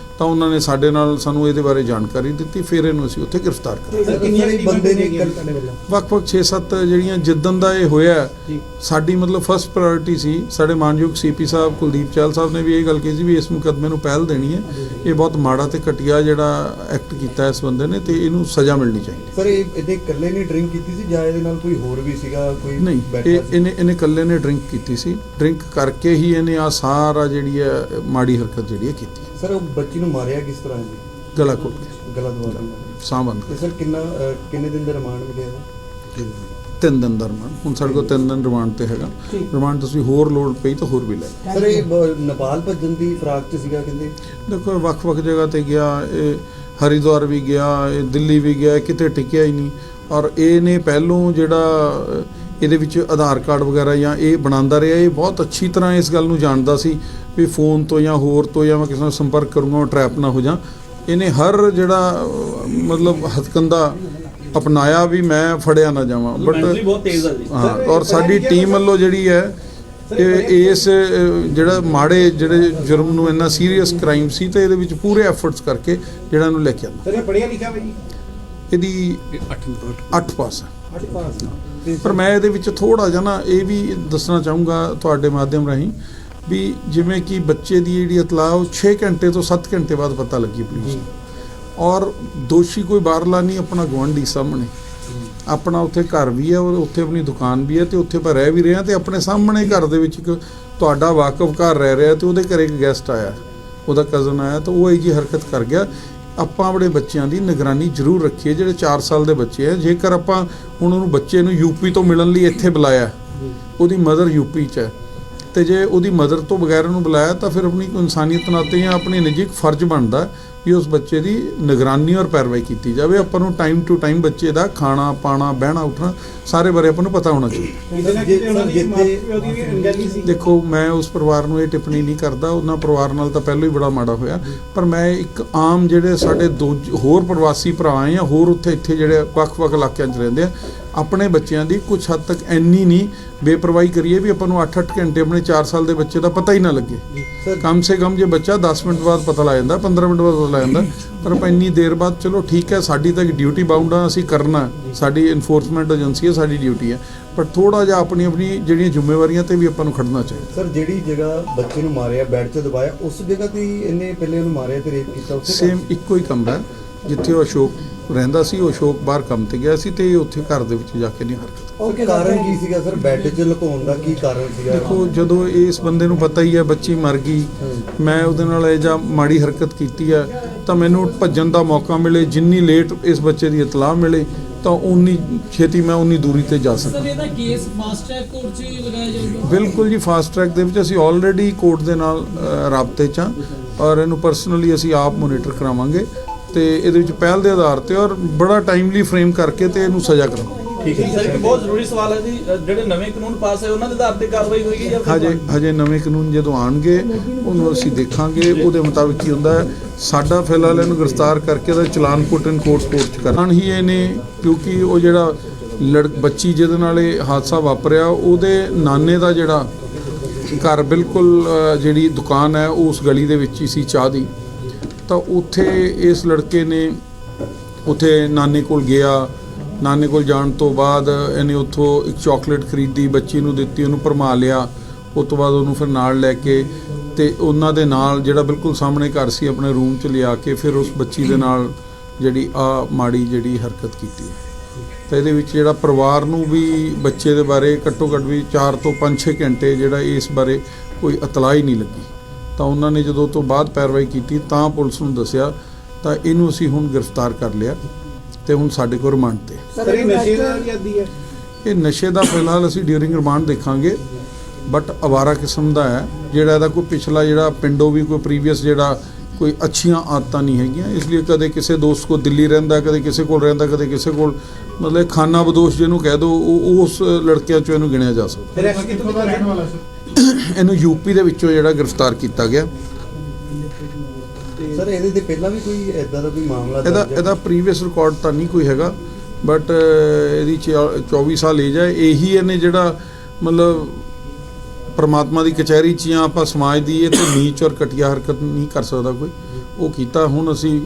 A: ਤਾਂ ਉਹਨਾਂ ਨੇ ਸਾਡੇ ਨਾਲ ਸਾਨੂੰ ਇਹਦੇ ਬਾਰੇ ਜਾਣਕਾਰੀ ਦਿੱਤੀ ਫਿਰ ਇਹਨੂੰ ਅਸੀਂ ਉੱਥੇ ਗ੍ਰਿਫਤਾਰ ਕਰ ਲਿਆ।
C: ਸਰ ਕਿੰਨੀਆਂ ਬੰਦੇ ਨੇ ਕੱਲ
A: ਵੱਖ-ਵੱਖ 6-7 ਜਿਹੜੀਆਂ ਜਿੱਦਣ ਦਾ ਇਹ ਹੋਇਆ ਸਾਡੀ ਮਤਲਬ ਫਸਟ ਪ੍ਰਾਇੋਰਟੀ ਸੀ ਸਾਡੇ ਮਾਨਯੋਗ ਸੀਪੀ ਸਾਹਿਬ ਕੁਲਦੀਪ ਚਾਲ ਸਾਹਿਬ ਨੇ ਵੀ ਇਹ ਗੱਲ ਕਹੀ ਸੀ ਵੀ ਇਸ ਮੁਕੱਦਮੇ ਨੂੰ ਪਹਿਲ ਦੇਣੀ ਹੈ। ਇਹ ਬਹੁਤ ਮਾੜਾ ਤੇ ਘਟੀਆ ਜਿਹੜਾ ਐਕਟ ਕੀਤਾ ਇਸ ਬੰਦੇ ਨੇ ਤੇ ਇਹਨੂੰ ਸਜ਼ਾ ਮਿਲਣੀ ਚਾਹੀਦੀ
C: ਸਰ ਇਹ ਇਹਦੇ ਇਕੱਲੇ ਨੇ ਡਰਿੰਕ ਕੀਤੀ ਸੀ ਜਾਂ ਇਹਦੇ ਨਾਲ ਕੋਈ ਹੋਰ ਵੀ ਸੀਗਾ ਕੋਈ
A: ਨਹੀਂ? ਇਹਨੇ ਇਹਨੇ ਇਕੱਲੇ ਨੇ ਡਰਿੰਕ ਕੀਤੀ ਸੀ। ਡਰਿੰਕ ਕਰਕੇ ਹੀ ਇਹਨੇ ਆ ਸਾਰਾ ਜਿਹੜੀ ਹੈ ਮਾੜੀ ਹਰਕਤ ਜਿਹੜੀ ਹੈ ਕੀਤੀ
C: ਸਰ ਉਹ ਬੱਚੀ ਨੂੰ ਮਾਰਿਆ ਕਿਸ ਤਰ੍ਹਾਂ ਜੀ?
A: ਗਲਾ ਘੁੱਟ ਕੇ।
C: ਗਲਾ ਦਵਾ ਕੇ
A: ਸਾਹ ਬੰਦ
C: ਤੇ
A: ਕਰ।
C: ਸਰ ਕਿੰਨਾ ਅਹ, ਕਿੰਨੇ ਦਿਨ ਦਾ ਰਿਮਾਂਡ ਮਿਲਿਆ ਇਹਦਾ?
A: ਤਿੰਨ ਦਿਨ ਦਾ ਰਿਮਾਂਡ। ਹੁਣ ਸਾਡੇ ਕੋਲ ਤਿੰਨ ਦਿਨ ਰਿਮਾਂਡ ਤੇ ਹੈਗਾ। ਰਿਮਾਂਡ ਤੁਸੀਂ ਹੋਰ ਲੋਡ ਪਈ ਤਾਂ ਹੋਰ ਵੀ ਲੈ ਲਓ।
C: ਸਰ ਇਹ ਬ- ਨੇਪਾਲ ਭੱਜਣ ਦੀ ਫਰਾਕ ਚ ਸੀਗਾ ਕਹਿੰਦੇ?
A: ਦੇਖੋ ਵੱਖ-ਵੱਖ ਜਗ੍ਹਾ ਤੇ ਗਿਆ ਇਹ ਹਰਿਦੁਆਰ ਵੀ ਗਿਆ ਇਹ ਦਿੱਲੀ ਵੀ ਗਿਆ ਕਿਤੇ ਟਿਕਿਆ ਹੀ ਨਹੀਂ। ਔਰ ਇਹਨੇ ਪਹਿਲੋਂ ਜਿਹੜਾ ਇਹਦੇ ਵਿੱਚ ਆਧਾਰ ਕਾਰਡ ਵਗੈਰਾ ਜਾਂ ਇਹ ਬਣਾਉਂਦਾ ਰਿਹਾ ਇਹ ਬਹੁਤ ਅੱਛੀ ਤਰ੍ਹਾਂ ਇਸ ਗੱਲ ਨੂੰ ਜਾਣਦਾ ਸੀ। ਵੀ ਫੋਨ ਤੋਂ ਜਾਂ ਹੋਰ ਤੋਂ ਜਾਂ ਮੈਂ ਕਿਸੇ ਨਾਲ ਸੰਪਰਕ ਕਰੂੰਗਾ ਉਹ ਟਰੈਪ ਨਾ ਹੋ ਜਾ। ਇਹਨੇ ਹਰ ਜਿਹੜਾ ਮਤਲਬ ਹਥਕੰਦਾ ਅਪਣਾਇਆ ਵੀ ਮੈਂ ਫੜਿਆ ਨਾ ਜਾਵਾਂ।
H: Mentally ਬਹੁਤ ਤੇਜ਼ ਆ ਜੀ।
A: ਹਾਂ ਔਰ ਸਾਡੀ ਟੀਮ ਵੱਲੋਂ ਜਿਹੜੀ ਹੈ ਇਹ ਇਸ ਜਿਹੜਾ ਮਾੜੇ ਜਿਹੜੇ ਜੁਰਮ ਨੂੰ ਇੰਨਾ ਸੀਰੀਅਸ ਕ੍ਰਾਈਮ ਸੀ ਤੇ ਇਹਦੇ ਵਿੱਚ ਪੂਰੇ ਐਫਰਟਸ ਕਰਕੇ ਜਿਹੜਾ ਇਹਨੂੰ ਲੈ ਕੇ ਆਂਦਾ
B: ਸਰ ਇਹ ਪੜਿਆ ਲਿਖਿਆ ਵਾ ਜੀ?
A: ਇਹਦੀ 8 ਪਾਸ ਹੈ
B: ਅੱਠ। ਪਾਸ
A: ਪਰ ਮੈਂ ਇਹਦੇ ਵਿੱਚ ਥੋੜਾ ਜਿਹਾ ਨਾ ਇਹ ਵੀ ਦੱਸਣਾ ਚਾਹੂੰਗਾ ਤੁਹਾਡੇ ਮਾਧਿਅਮ ਰਾਹੀਂ ਵੀ ਜਿਵੇਂ ਕਿ ਬੱਚੇ ਦੀ ਜਿਹੜੀ ਇਤਲਾਹ ਉਹ 6 ਘੰਟੇ ਤੋਂ 7 ਘੰਟੇ ਬਾਅਦ ਪਤਾ ਲੱਗੀ ਪੁਲਿਸ ਨੂੰ ਔਰ ਦੋਸ਼ੀ ਕੋਈ ਬਾਹਰਲਾ ਨਹੀਂ ਆਪਣਾ ਗੁਆਂਢੀ ਸਾਹਮਣੇ। ਆਪਣਾ ਉੱਥੇ ਘਰ ਵੀ ਹੈ ਔਰ ਉੱਥੇ ਆਪਣੀ ਦੁਕਾਨ ਵੀ ਹੈ ਤੇ ਉੱਥੇ ਆਪਾਂ ਰਹਿ ਵੀ ਰਹੇ ਤੇ ਆਪਣੇ ਸਾਹਮਣੇ ਘਰ ਦੇ ਵਿੱਚ ਇੱਕ ਤੁਹਾਡਾ ਵਾਕਫ ਘਰ ਰਹਿ ਰਿਹਾ ਤੇ ਉਹਦੇ ਘਰੇ ਇੱਕ ਗੈਸਟ ਆਇਆ। ਉਹਦਾ ਕਜ਼ਨ ਆਇਆ ਤਾਂ ਉਹ ਇਹ ਜੀ ਹਰਕਤ ਕਰ ਗਿਆ। ਆਪਾਂ ਆਪਣੇ ਬੱਚਿਆਂ ਦੀ ਨਿਗਰਾਨੀ ਜ਼ਰੂਰ ਰੱਖੀਏ ਜਿਹੜੇ 4 ਸਾਲ ਦੇ ਬੱਚੇ ਆ। ਜੇਕਰ ਆਪਾਂ ਹੁਣ ਉਹਨੂੰ ਬੱਚੇ ਨੂੰ ਯੂਪੀ ਤੋਂ ਮਿਲਣ ਲਈ ਇੱਥੇ ਬੁਲਾਇਆ ਉਹਦੀ ਮਦਰ ਯੂਪੀ 'ਚ ਹੈ। ਤੇ ਜੇ ਉਹਦੀ ਮਦਰ ਤੋਂ ਬਗੈਰ ਉਹਨੂੰ ਬੁਲਾਇਆ ਤਾਂ ਫਿਰ ਆਪਣੀ ਇਨਸਾਨੀਅਤ ਨਾਤੇ ਜਾਂ ਆਪਣੀ ਨਿੱਜੀ ਇੱਕ ਫਰਜ਼ ਬਣਦਾ ਵੀ ਉਸ ਬੱਚੇ ਦੀ ਨਿਗਰਾਨੀ ਔਰ ਪੈਰਵਾਈ ਕੀਤੀ ਜਾਵੇ। ਆਪਾਂ ਨੂੰ ਟਾਈਮ ਟੂ ਟਾਈਮ ਬੱਚੇ ਦਾ ਖਾਣਾ ਪਾਣਾ ਬਹਿਣਾ ਉੱਠਣਾ ਸਾਰੇ ਬਾਰੇ ਆਪਾਂ ਨੂੰ ਪਤਾ ਹੋਣਾ ਚਾਹੀਦਾ। ਦੇਖੋ ਮੈਂ ਉਸ ਪਰਿਵਾਰ ਨੂੰ ਇਹ ਟਿੱਪਣੀ ਨਹੀਂ ਕਰਦਾ। ਉਹਨਾਂ ਪਰਿਵਾਰ ਨਾਲ ਤਾਂ ਪਹਿਲਾਂ ਹੀ ਬੜਾ ਮਾੜਾ ਹੋਇਆ। ਪਰ ਮੈਂ ਇੱਕ ਆਮ ਜਿਹੜੇ ਸਾਡੇ ਦੋ ਹੋਰ ਪ੍ਰਵਾਸੀ ਭਰਾ ਆ ਜਾਂ ਹੋਰ ਉੱਥੇ ਇੱਥੇ ਜਿਹੜੇ ਵੱਖ-ਵੱਖ ਇਲਾਕਿਆਂ 'ਚ ਰਹਿੰਦੇ ਆ ਆਪਣੇ ਬੱਚਿਆਂ ਦੀ ਕੁਝ ਹੱਦ ਤੱਕ ਇੰਨੀ ਨਹੀਂ ਬੇਪਰਵਾਹੀ ਕਰੀਏ ਵੀ ਆਪਾਂ ਨੂੰ 8-8 ਘੰਟੇ ਆਪਣੇ 4 ਸਾਲ ਦੇ ਬੱਚੇ ਦਾ ਪਤਾ ਹੀ ਨਾ ਲੱਗੇ। ਕਮ ਸੇ ਕਮ ਜੇ ਬੱਚਾ 10 ਮਿੰਟ ਬਾਅਦ ਪਤਾ ਲੱਗ ਜਾਂਦਾ 15 ਮਿੰਟ ਬਾਅਦ ਪਤਾ ਲੱਗ ਜਾਂਦਾ ਪਰ ਆਪਾਂ ਇੰਨੀ ਦੇਰ ਬਾਅਦ ਚਲੋ ਠੀਕ ਹੈ ਸਾਡੀ ਤਾਂ ਡਿਊਟੀ ਬਾਉਂਡ ਆ ਅਸੀਂ ਕਰਨਾ ਸਾਡੀ ਇਨਫੋਰਸਮੈਂਟ ਏਜੰਸੀ ਹੈ ਸਾਡੀ ਡਿਊਟੀ ਹੈ। ਪਰ ਥੋੜਾ ਜਿਹਾ ਆਪਣੀ ਆਪਣੀ ਜਿਹੜੀਆਂ ਜ਼ਿੰਮੇਵਾਰੀਆਂ ਤੇ ਵੀ ਆਪਾਂ ਨੂੰ ਖੜਨਾ ਚਾਹੀਦਾ।
C: ਸਰ ਜਿਹੜੀ ਜਗ੍ਹਾ ਬੱਚੇ ਨੂੰ ਮਾਰਿਆ ਬੈੱਡ 'ਚ ਦਬਾਇਆ ਉਸ ਜਗ੍ਹਾ ਤੇ ਇਹਨੇ ਪਹਿਲੇ ਉਹਨੂੰ ਮਾਰਿਆ ਤੇ ਰੇਪ ਕੀਤਾ ਉੱਥੇ
A: ਸੇਮ ਇੱਕੋ ਹੀ ਕਮਰਾ ਹੈ। ਜਿੱਥੇ ਉਹ ਅਸ਼ੋਕ ਰਹਿੰਦਾ ਸੀ ਉਹ ਅਸ਼ੋਕ ਬਾਹਰ ਕੰਮ ਤੇ ਗਿਆ ਸੀ ਤੇ ਇਹ ਉੱਥੇ ਘਰ ਦੇ ਵਿੱਚ ਜਾ ਕੇ ਨਹੀਂ ਹਰਕਤ
D: ਓਕੇ
C: ਕਾਰਨ ਕੀ ਸੀਗਾ ਸਰ? ਬੈੱਡ 'ਚ ਲੁਕਾਉਣ ਦਾ ਕੀ ਕਾਰਨ ਸੀਗਾ?
A: ਦੇਖੋ ਜਦੋਂ ਇਸ ਬੰਦੇ ਨੂੰ ਪਤਾ ਹੀ ਹੈ ਬੱਚੀ ਮਰ ਗਈ ਮੈਂ ਉਹਦੇ ਨਾਲ ਇਹ ਜਾਂ ਮਾੜੀ ਹਰਕਤ ਕੀਤੀ ਹੈ ਤਾਂ ਮੈਨੂੰ ਭੱਜਣ ਦਾ ਮੌਕਾ ਮਿਲੇ ਜਿੰਨੀ ਲੇਟ ਇਸ ਬੱਚੇ ਦੀ ਇਤਲਾਹ ਮਿਲੇ ਤਾਂ ਉਨੀ ਛੇਤੀ ਮੈਂ ਉਨੀ ਦੂਰੀ ਤੇ ਜਾ ਸਕਾਂ।
F: ਸਰ ਇਹਦਾ ਕੇਸ ਫਾਸਟ ਟਰੈਕ ਕੋਰਟ 'ਚ ਹੀ ਲਗਾਇਆ ਜਾਊਗਾ।
A: ਬਿਲਕੁਲ ਜੀ ਫਾਸਟ ਟਰੈਕ ਦੇ ਵਿੱਚ ਅਸੀਂ ਆਲਰੇਡੀ ਕੋਰਟ ਦੇ ਨਾਲ ਰਾਬਤੇ 'ਚ ਹਾਂ ਔਰ ਇਹਨੂੰ ਪਰਸਨਲੀ ਅਸੀਂ ਆਪ ਮੋਨੀਟਰ ਕਰਾਵਾਂਗੇ। ਤੇ ਇਹਦੇ ਵਿੱਚ ਪਹਿਲ ਦੇ ਆਧਾਰ ਤੇ ਔਰ ਬੜਾ ਟਾਈਮਲੀ ਫਰੇਮ ਕਰਕੇ ਤੇ ਇਹਨੂੰ ਸਜ਼ਾ ਕਰਾਵਾਂਗੇ
H: ਠੀਕ ਹੈ ਸਰ ਇੱਕ ਬਹੁਤ ਜ਼ਰੂਰੀ ਸਵਾਲ ਹੈ ਜੀ ਜਿਹੜੇ ਨਵੇਂ ਕਾਨੂੰਨ ਪਾਸ ਹੋਏ ਉਹਨਾਂ ਦੇ ਆਧਾਰ ਤੇ ਕਾਰਵਾਈ ਹੋਏਗੀ ਜਾਂ ਫਿਰ
A: ਹਜੇ ਹਜੇ ਨਵੇਂ ਕਾਨੂੰਨ ਜਦੋਂ ਆਣਗੇ ਉਹਨੂੰ ਅਸੀਂ ਦੇਖਾਂਗੇ। ਉਹਦੇ ਮੁਤਾਬਿਕ ਕੀ ਹੁੰਦਾ ਹੈ ਸਾਡਾ ਫਿਲਹਾਲ ਇਹਨੂੰ ਗ੍ਰਿਫਤਾਰ ਕਰਕੇ ਦਾ ਚਲਾਨ ਪੁੱਟ ਇਨ ਕੋਰਟ ਕੋਰਟ ਚ ਕਰਾਂ ਹੀ ਇਹਨੇ ਕਿਉਂਕਿ ਉਹ ਜਿਹੜਾ ਲੜ ਬੱਚੀ ਜਿਹਦੇ ਨਾਲ ਇਹ ਹਾਦਸਾ ਵਾਪਰਿਆ ਉਹਦੇ ਨਾਨੇ ਦਾ ਜਿਹੜਾ ਘਰ ਬਿਲਕੁਲ ਜਿਹੜੀ ਦੁਕਾਨ ਹੈ ਉਹ ਉਸ ਗਲੀ ਦੇ ਵਿੱਚ ਹੀ ਸੀ ਚਾਹ ਦੀ। ਤਾਂ ਉੱਥੇ ਇਸ ਲੜਕੇ ਨੇ ਉੱਥੇ ਨਾਨੇ ਕੋਲ ਗਿਆ। ਨਾਨੇ ਕੋਲ ਜਾਣ ਤੋਂ ਬਾਅਦ ਇਹਨੇ ਉੱਥੋਂ ਇੱਕ ਚਾਕਲੇਟ ਖਰੀਦੀ, ਬੱਚੀ ਨੂੰ ਦਿੱਤੀ, ਉਹਨੂੰ ਭਰਮਾ ਲਿਆ। ਉਸ ਤੋਂ ਬਾਅਦ ਉਹਨੂੰ ਫਿਰ ਨਾਲ ਲੈ ਕੇ ਤੇ ਉਹਨਾਂ ਦੇ ਨਾਲ ਜਿਹੜਾ ਬਿਲਕੁਲ ਸਾਹਮਣੇ ਘਰ ਸੀ, ਆਪਣੇ ਰੂਮ 'ਚ ਲਿਆ ਕੇ ਫਿਰ ਉਸ ਬੱਚੀ ਦੇ ਨਾਲ ਜਿਹੜੀ ਆ ਮਾੜੀ ਜਿਹੜੀ ਹਰਕਤ ਕੀਤੀ। ਤਾਂ ਇਹਦੇ ਵਿੱਚ ਜਿਹੜਾ ਪਰਿਵਾਰ ਨੂੰ ਵੀ ਬੱਚੇ ਦੇ ਬਾਰੇ ਘੱਟੋ ਘੱਟ ਵੀ 4 ਤੋਂ 5-6 ਘੰਟੇ ਜਿਹੜਾ ਇਸ ਬਾਰੇ ਕੋਈ ਇਤਲਾਹ ਹੀ ਨਹੀਂ ਲੱਗੀ। ਤਾਂ ਉਹਨਾਂ ਨੇ ਜਦੋਂ ਤੋਂ ਬਾਅਦ ਪੈਰਵਾਈ ਕੀਤੀ ਤਾਂ ਪੁਲਿਸ ਨੂੰ ਦੱਸਿਆ ਤਾਂ ਇਹਨੂੰ ਅਸੀਂ ਹੁਣ ਗ੍ਰਿਫਤਾਰ ਕਰ ਲਿਆ ਤੇ ਹੁਣ ਸਾਡੇ ਕੋਲ ਰਿਮਾਂਡ ਤੇ।
D: ਸਰ ਇਹ ਨਸ਼ੇ ਦਾ
A: ਇਹ ਨਸ਼ੇ ਦਾ ਫਿਲਹਾਲ ਅਸੀਂ ਡਿਊਰਿੰਗ ਰਿਮਾਂਡ ਦੇਖਾਂਗੇ ਬਟ ਅਵਾਰਾ ਕਿਸਮ ਦਾ ਹੈ ਜਿਹੜਾ ਇਹਦਾ ਕੋਈ ਪਿਛਲਾ ਜਿਹੜਾ ਪਿੰਡੋਂ ਵੀ ਕੋਈ ਪ੍ਰੀਵੀਅਸ ਜਿਹੜਾ ਕੋਈ ਅੱਛੀਆਂ ਆਦਤਾਂ ਨਹੀਂ ਹੈਗੀਆਂ ਇਸ ਲਈ ਕਦੇ ਕਿਸੇ ਦੋਸਤ ਕੋ ਦਿੱਲੀ ਰਹਿੰਦਾ ਕਦੇ ਕਿਸੇ ਕੋਲ ਰਹਿੰਦਾ ਕਦੇ ਕਿਸੇ ਕੋਲ ਮਤਲਬ ਖਾਨਾ ਬਦੋਸ਼ ਜਿਹਨੂੰ ਕਹਿ ਦੋ ਉਹ ਉਸ ਲੜਕਿਆਂ ਚੋਂ ਇਹਨੂੰ ਗਿਣਿਆ ਜਾ ਸਕਦਾ।
B: ਕਿੱਥੋਂ ਦਾ ਰਹਿਣ ਵਾਲਾ ਸਰ?
A: ਇਹਨੂੰ ਯੂਪੀ ਦੇ ਵਿੱਚੋਂ ਜਿਹੜਾ ਗ੍ਰਿਫਤਾਰ ਕੀਤਾ ਗਿਆ।
C: ਸਰ ਇਹਦੇ ਤੇ ਪਹਿਲਾਂ ਵੀ ਕੋਈ ਐਦਾਂ ਦਾ ਕੋਈ ਮਾਮਲਾ
A: ਇਹਦਾ? ਇਹਦਾ ਪ੍ਰੀਵੀਅਸ ਰਿਕਾਰਡ ਤਾਂ ਨਹੀਂ ਕੋਈ ਹੈਗਾ ਬਟ ਇਹਦੀ ਚਿਆ- 24 ਸਾਲ ਏਜ ਹੈ। ਇਹੀ ਇਹਨੇ ਜਿਹੜਾ ਮਤਲਬ ਪਰਮਾਤਮਾ ਦੀ ਕਚਹਿਰੀ 'ਚ ਜਾਂ ਆਪਾਂ ਸਮਾਜ ਦੀ ਇਹ ਤੇ ਨੀਚ ਔਰ ਘਟੀਆ ਹਰਕਤ ਨਹੀਂ ਕਰ ਸਕਦਾ ਕੋਈ। ਉਹ ਕੀਤਾ। ਹੁਣ ਅਸੀਂ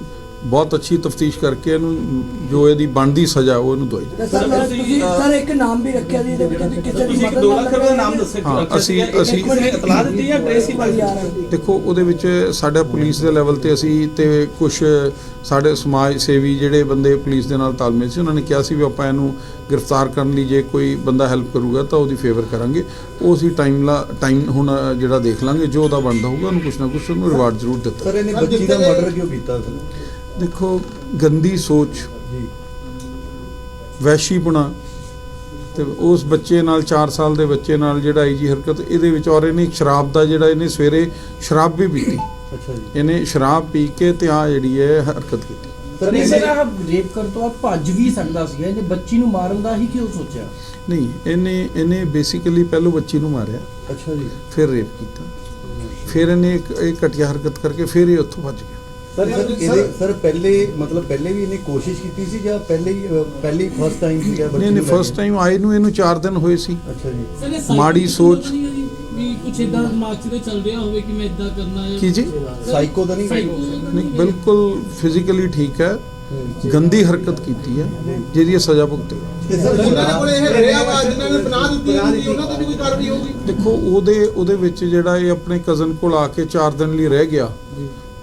A: ਬਹੁਤ ਅੱਛੀ ਤਫਤੀਸ਼ ਕਰਕੇ ਇਹਨੂੰ ਜੋ ਇਹਦੀ ਬਣਦੀ ਸਜ਼ਾ ਉਹ ਇਹਨੂੰ ਦਵਾਈ
D: ਤੁਸੀਂ ਸਰ ਇੱਕ ਨਾਮ ਵੀ ਰੱਖਿਆ ਜੀ ਇਹਦੇ ਵਿੱਚ ਕਿਸੇ ਦੀ
H: ਤੁਸੀਂ ਇੱਕ
D: ਮਦਦ
H: 2
D: ਨਾਲ
H: ਲੱਖ ਰੁਪਏ ਦਾ ਨਾਮ ਦੱਸਿਆ
A: ਹਾਂ, ਅਸੀਂ- ਅਸੀਂ-
H: ਨੇ ਇਤਲਾਹ ਦਿੱਤੀ ਜਾਂ ਟ੍ਰੇਸ ਹੀ ਪਾਈ
A: ਦੇਖੋ ਉਹਦੇ ਵਿੱਚ ਸਾਡਾ ਪੁਲਿਸ ਦੇ ਲੈਵਲ ਤੇ ਅਸੀਂ ਤੇ ਕੁਝ ਸਾਡੇ ਸਮਾਜ ਸੇਵੀ ਜਿਹੜੇ ਬੰਦੇ ਪੁਲਿਸ ਦੇ ਨਾਲ ਤਾਲਮੇਲ ਸੀ ਉਹਨਾਂ ਨੇ ਕਿਹਾ ਸੀ ਵੀ ਆਪਾਂ ਇਹਨੂੰ ਗ੍ਰਿਫਤਾਰ ਕਰਨ ਲਈ ਜੇ ਕੋਈ ਬੰਦਾ ਹੈਲਪ ਕਰੂਗਾ ਤਾਂ ਉਹਦੀ ਫੇਵਰ ਕਰਾਂਗੇ। ਉਹ ਅਸੀਂ ਟਾਈਮ ਲਾ ਟਾਈਮ ਹੁਣ ਜਿਹੜਾ ਦੇਖ ਲਾਂਗੇ ਜੋ ਉਹਦਾ ਬਣਦਾ ਹੋਊਗਾ ਉਹਨੂੰ ਕੁਛ ਨਾ ਕੁਛ ਉਹਨੂੰ ਰਿਵਾਰਡ ਜ਼ਰੂਰ ਦਿੱਤਾ।
C: ਸਰ ਇਹਨੇ ਬੱਚੀ ਦਾ ਮਰਡਰ ਕਿਉਂ ਕੀਤਾ ਸਰ
A: ਦੇਖੋ ਗੰਦੀ ਸੋਚ
C: ਜੀ।
A: ਵੈਸ਼ੀਪੁਣਾ ਤੇ ਉਸ ਬੱਚੇ ਨਾਲ 4 ਸਾਲ ਦੇ ਬੱਚੇ ਨਾਲ ਜਿਹੜਾ ਇਹ ਜੀ ਹਰਕਤ ਇਹਦੇ ਵਿੱਚ ਔਰ ਇਹਨੇ ਸ਼ਰਾਬ ਦਾ ਜਿਹੜਾ ਇਹਨੇ ਸਵੇਰੇ ਸ਼ਰਾਬ ਵੀ ਪੀਤੀ।
C: ਅੱਛਾ ਜੀ।
A: ਇਹਨੇ ਸ਼ਰਾਬ ਪੀ ਕੇ ਤੇ ਆ ਜਿਹੜੀ ਹੈ ਹਰਕਤ ਕੀਤੀ।
C: ਸਰ
E: ਆਹ ਰੇਪ ਕਰਨ ਤੋਂ ਭੱਜ ਵੀ ਸਕਦਾ ਸੀਗਾ। ਇਹਨੇ ਬੱਚੀ ਨੂੰ ਮਾਰਨ ਦਾ ਹੀ ਕਿਉਂ ਸੋਚਿਆ?
A: ਨਹੀਂ ਇਹਨੇ ਇਹਨੇ ਬੇਸਿਕਲੀ ਪਹਿਲੋਂ ਬੱਚੀ ਨੂੰ ਮਾਰਿਆ।
C: ਅੱਛਾ ਜੀ।
A: ਫਿਰ ਰੇਪ ਕੀਤਾ। ਫਿਰ ਇਹਨੇ ਇੱਕ ਇਹ ਘਟੀਆ ਹਰਕਤ ਕਰਕੇ ਫਿਰ ਇਹ ਉੱਥੋਂ ਭੱਜ ਗਿਆ।
C: ਸਰ ਇਹਦੇ ਸਰ ਪਹਿਲੇ ਮਤਲਬ ਪਹਿਲੇ ਵੀ ਇਹਨੇ ਕੋਸ਼ਿਸ਼ ਕੀਤੀ ਸੀ ਜਾਂ ਪਹਿਲੇ ਹੀ ਪਹਿਲੀ ਫਸਟ ਟਾਈਮ ਸੀਗਾ ਬੱਚੀ
A: ਨਹੀਂ ਨਹੀਂ ਫਸਟ? ਟਾਈਮ ਆਏ ਨੂੰ ਇਹਨੂੰ 4 ਦਿਨ ਹੋਏ ਸੀ।
C: ਅੱਛਾ ਜੀ।
A: ਮਾੜੀ ਸੋਚ।
F: ਨਹੀਂ ਹੈ ਜੀ, ਵੀ ਕੁਛ ਇਦਾਂ ਦਿਮਾਗ 'ਚ ਤੇ ਚੱਲ ਰਿਹਾ ਹੋਵੇ ਕਿ ਮੈਂ ਇਦਾਂ ਕਰਨਾ ਹੈ?
A: ਕੀ ਜੀ?
C: ਸਾਈਕੋ ਤਾਂ ਨਹੀਂ
A: ਬਿਲਕੁਲ ਫਿਜ਼ੀਕਲੀ ਠੀਕ ਹੈ। ਗੰਦੀ ਹਰਕਤ ਕੀਤੀ ਹੈ ਜਿਹਦੀ ਸਜ਼ਾ ਭੁਗਤੇ
C: ਤੇ ਸਰ
G: ਉਹਨਾਂ ਦੇ ਕੋਲ ਇਹ ਰਿਹਾ ਵਾ ਜਿਨ੍ਹਾਂ ਨੇ ਬਣਾ ਦਿੱਤੀ ਹੁੰਦੀ ਉਹਨਾਂ ਤੇ ਵੀ ਕੋਈ ਕਾਰਵਾਈ ਹੋਊਗੀ।
A: ਦੇਖੋ ਉਹਦੇ ਉਹਦੇ ਵਿੱਚ ਜਿਹੜਾ ਇਹ ਆਪਣੇ ਕਜ਼ਨ ਕੋਲ ਆ ਕੇ 4 ਦਿਨ ਲਈ ਰਹਿ ਗਿਆ।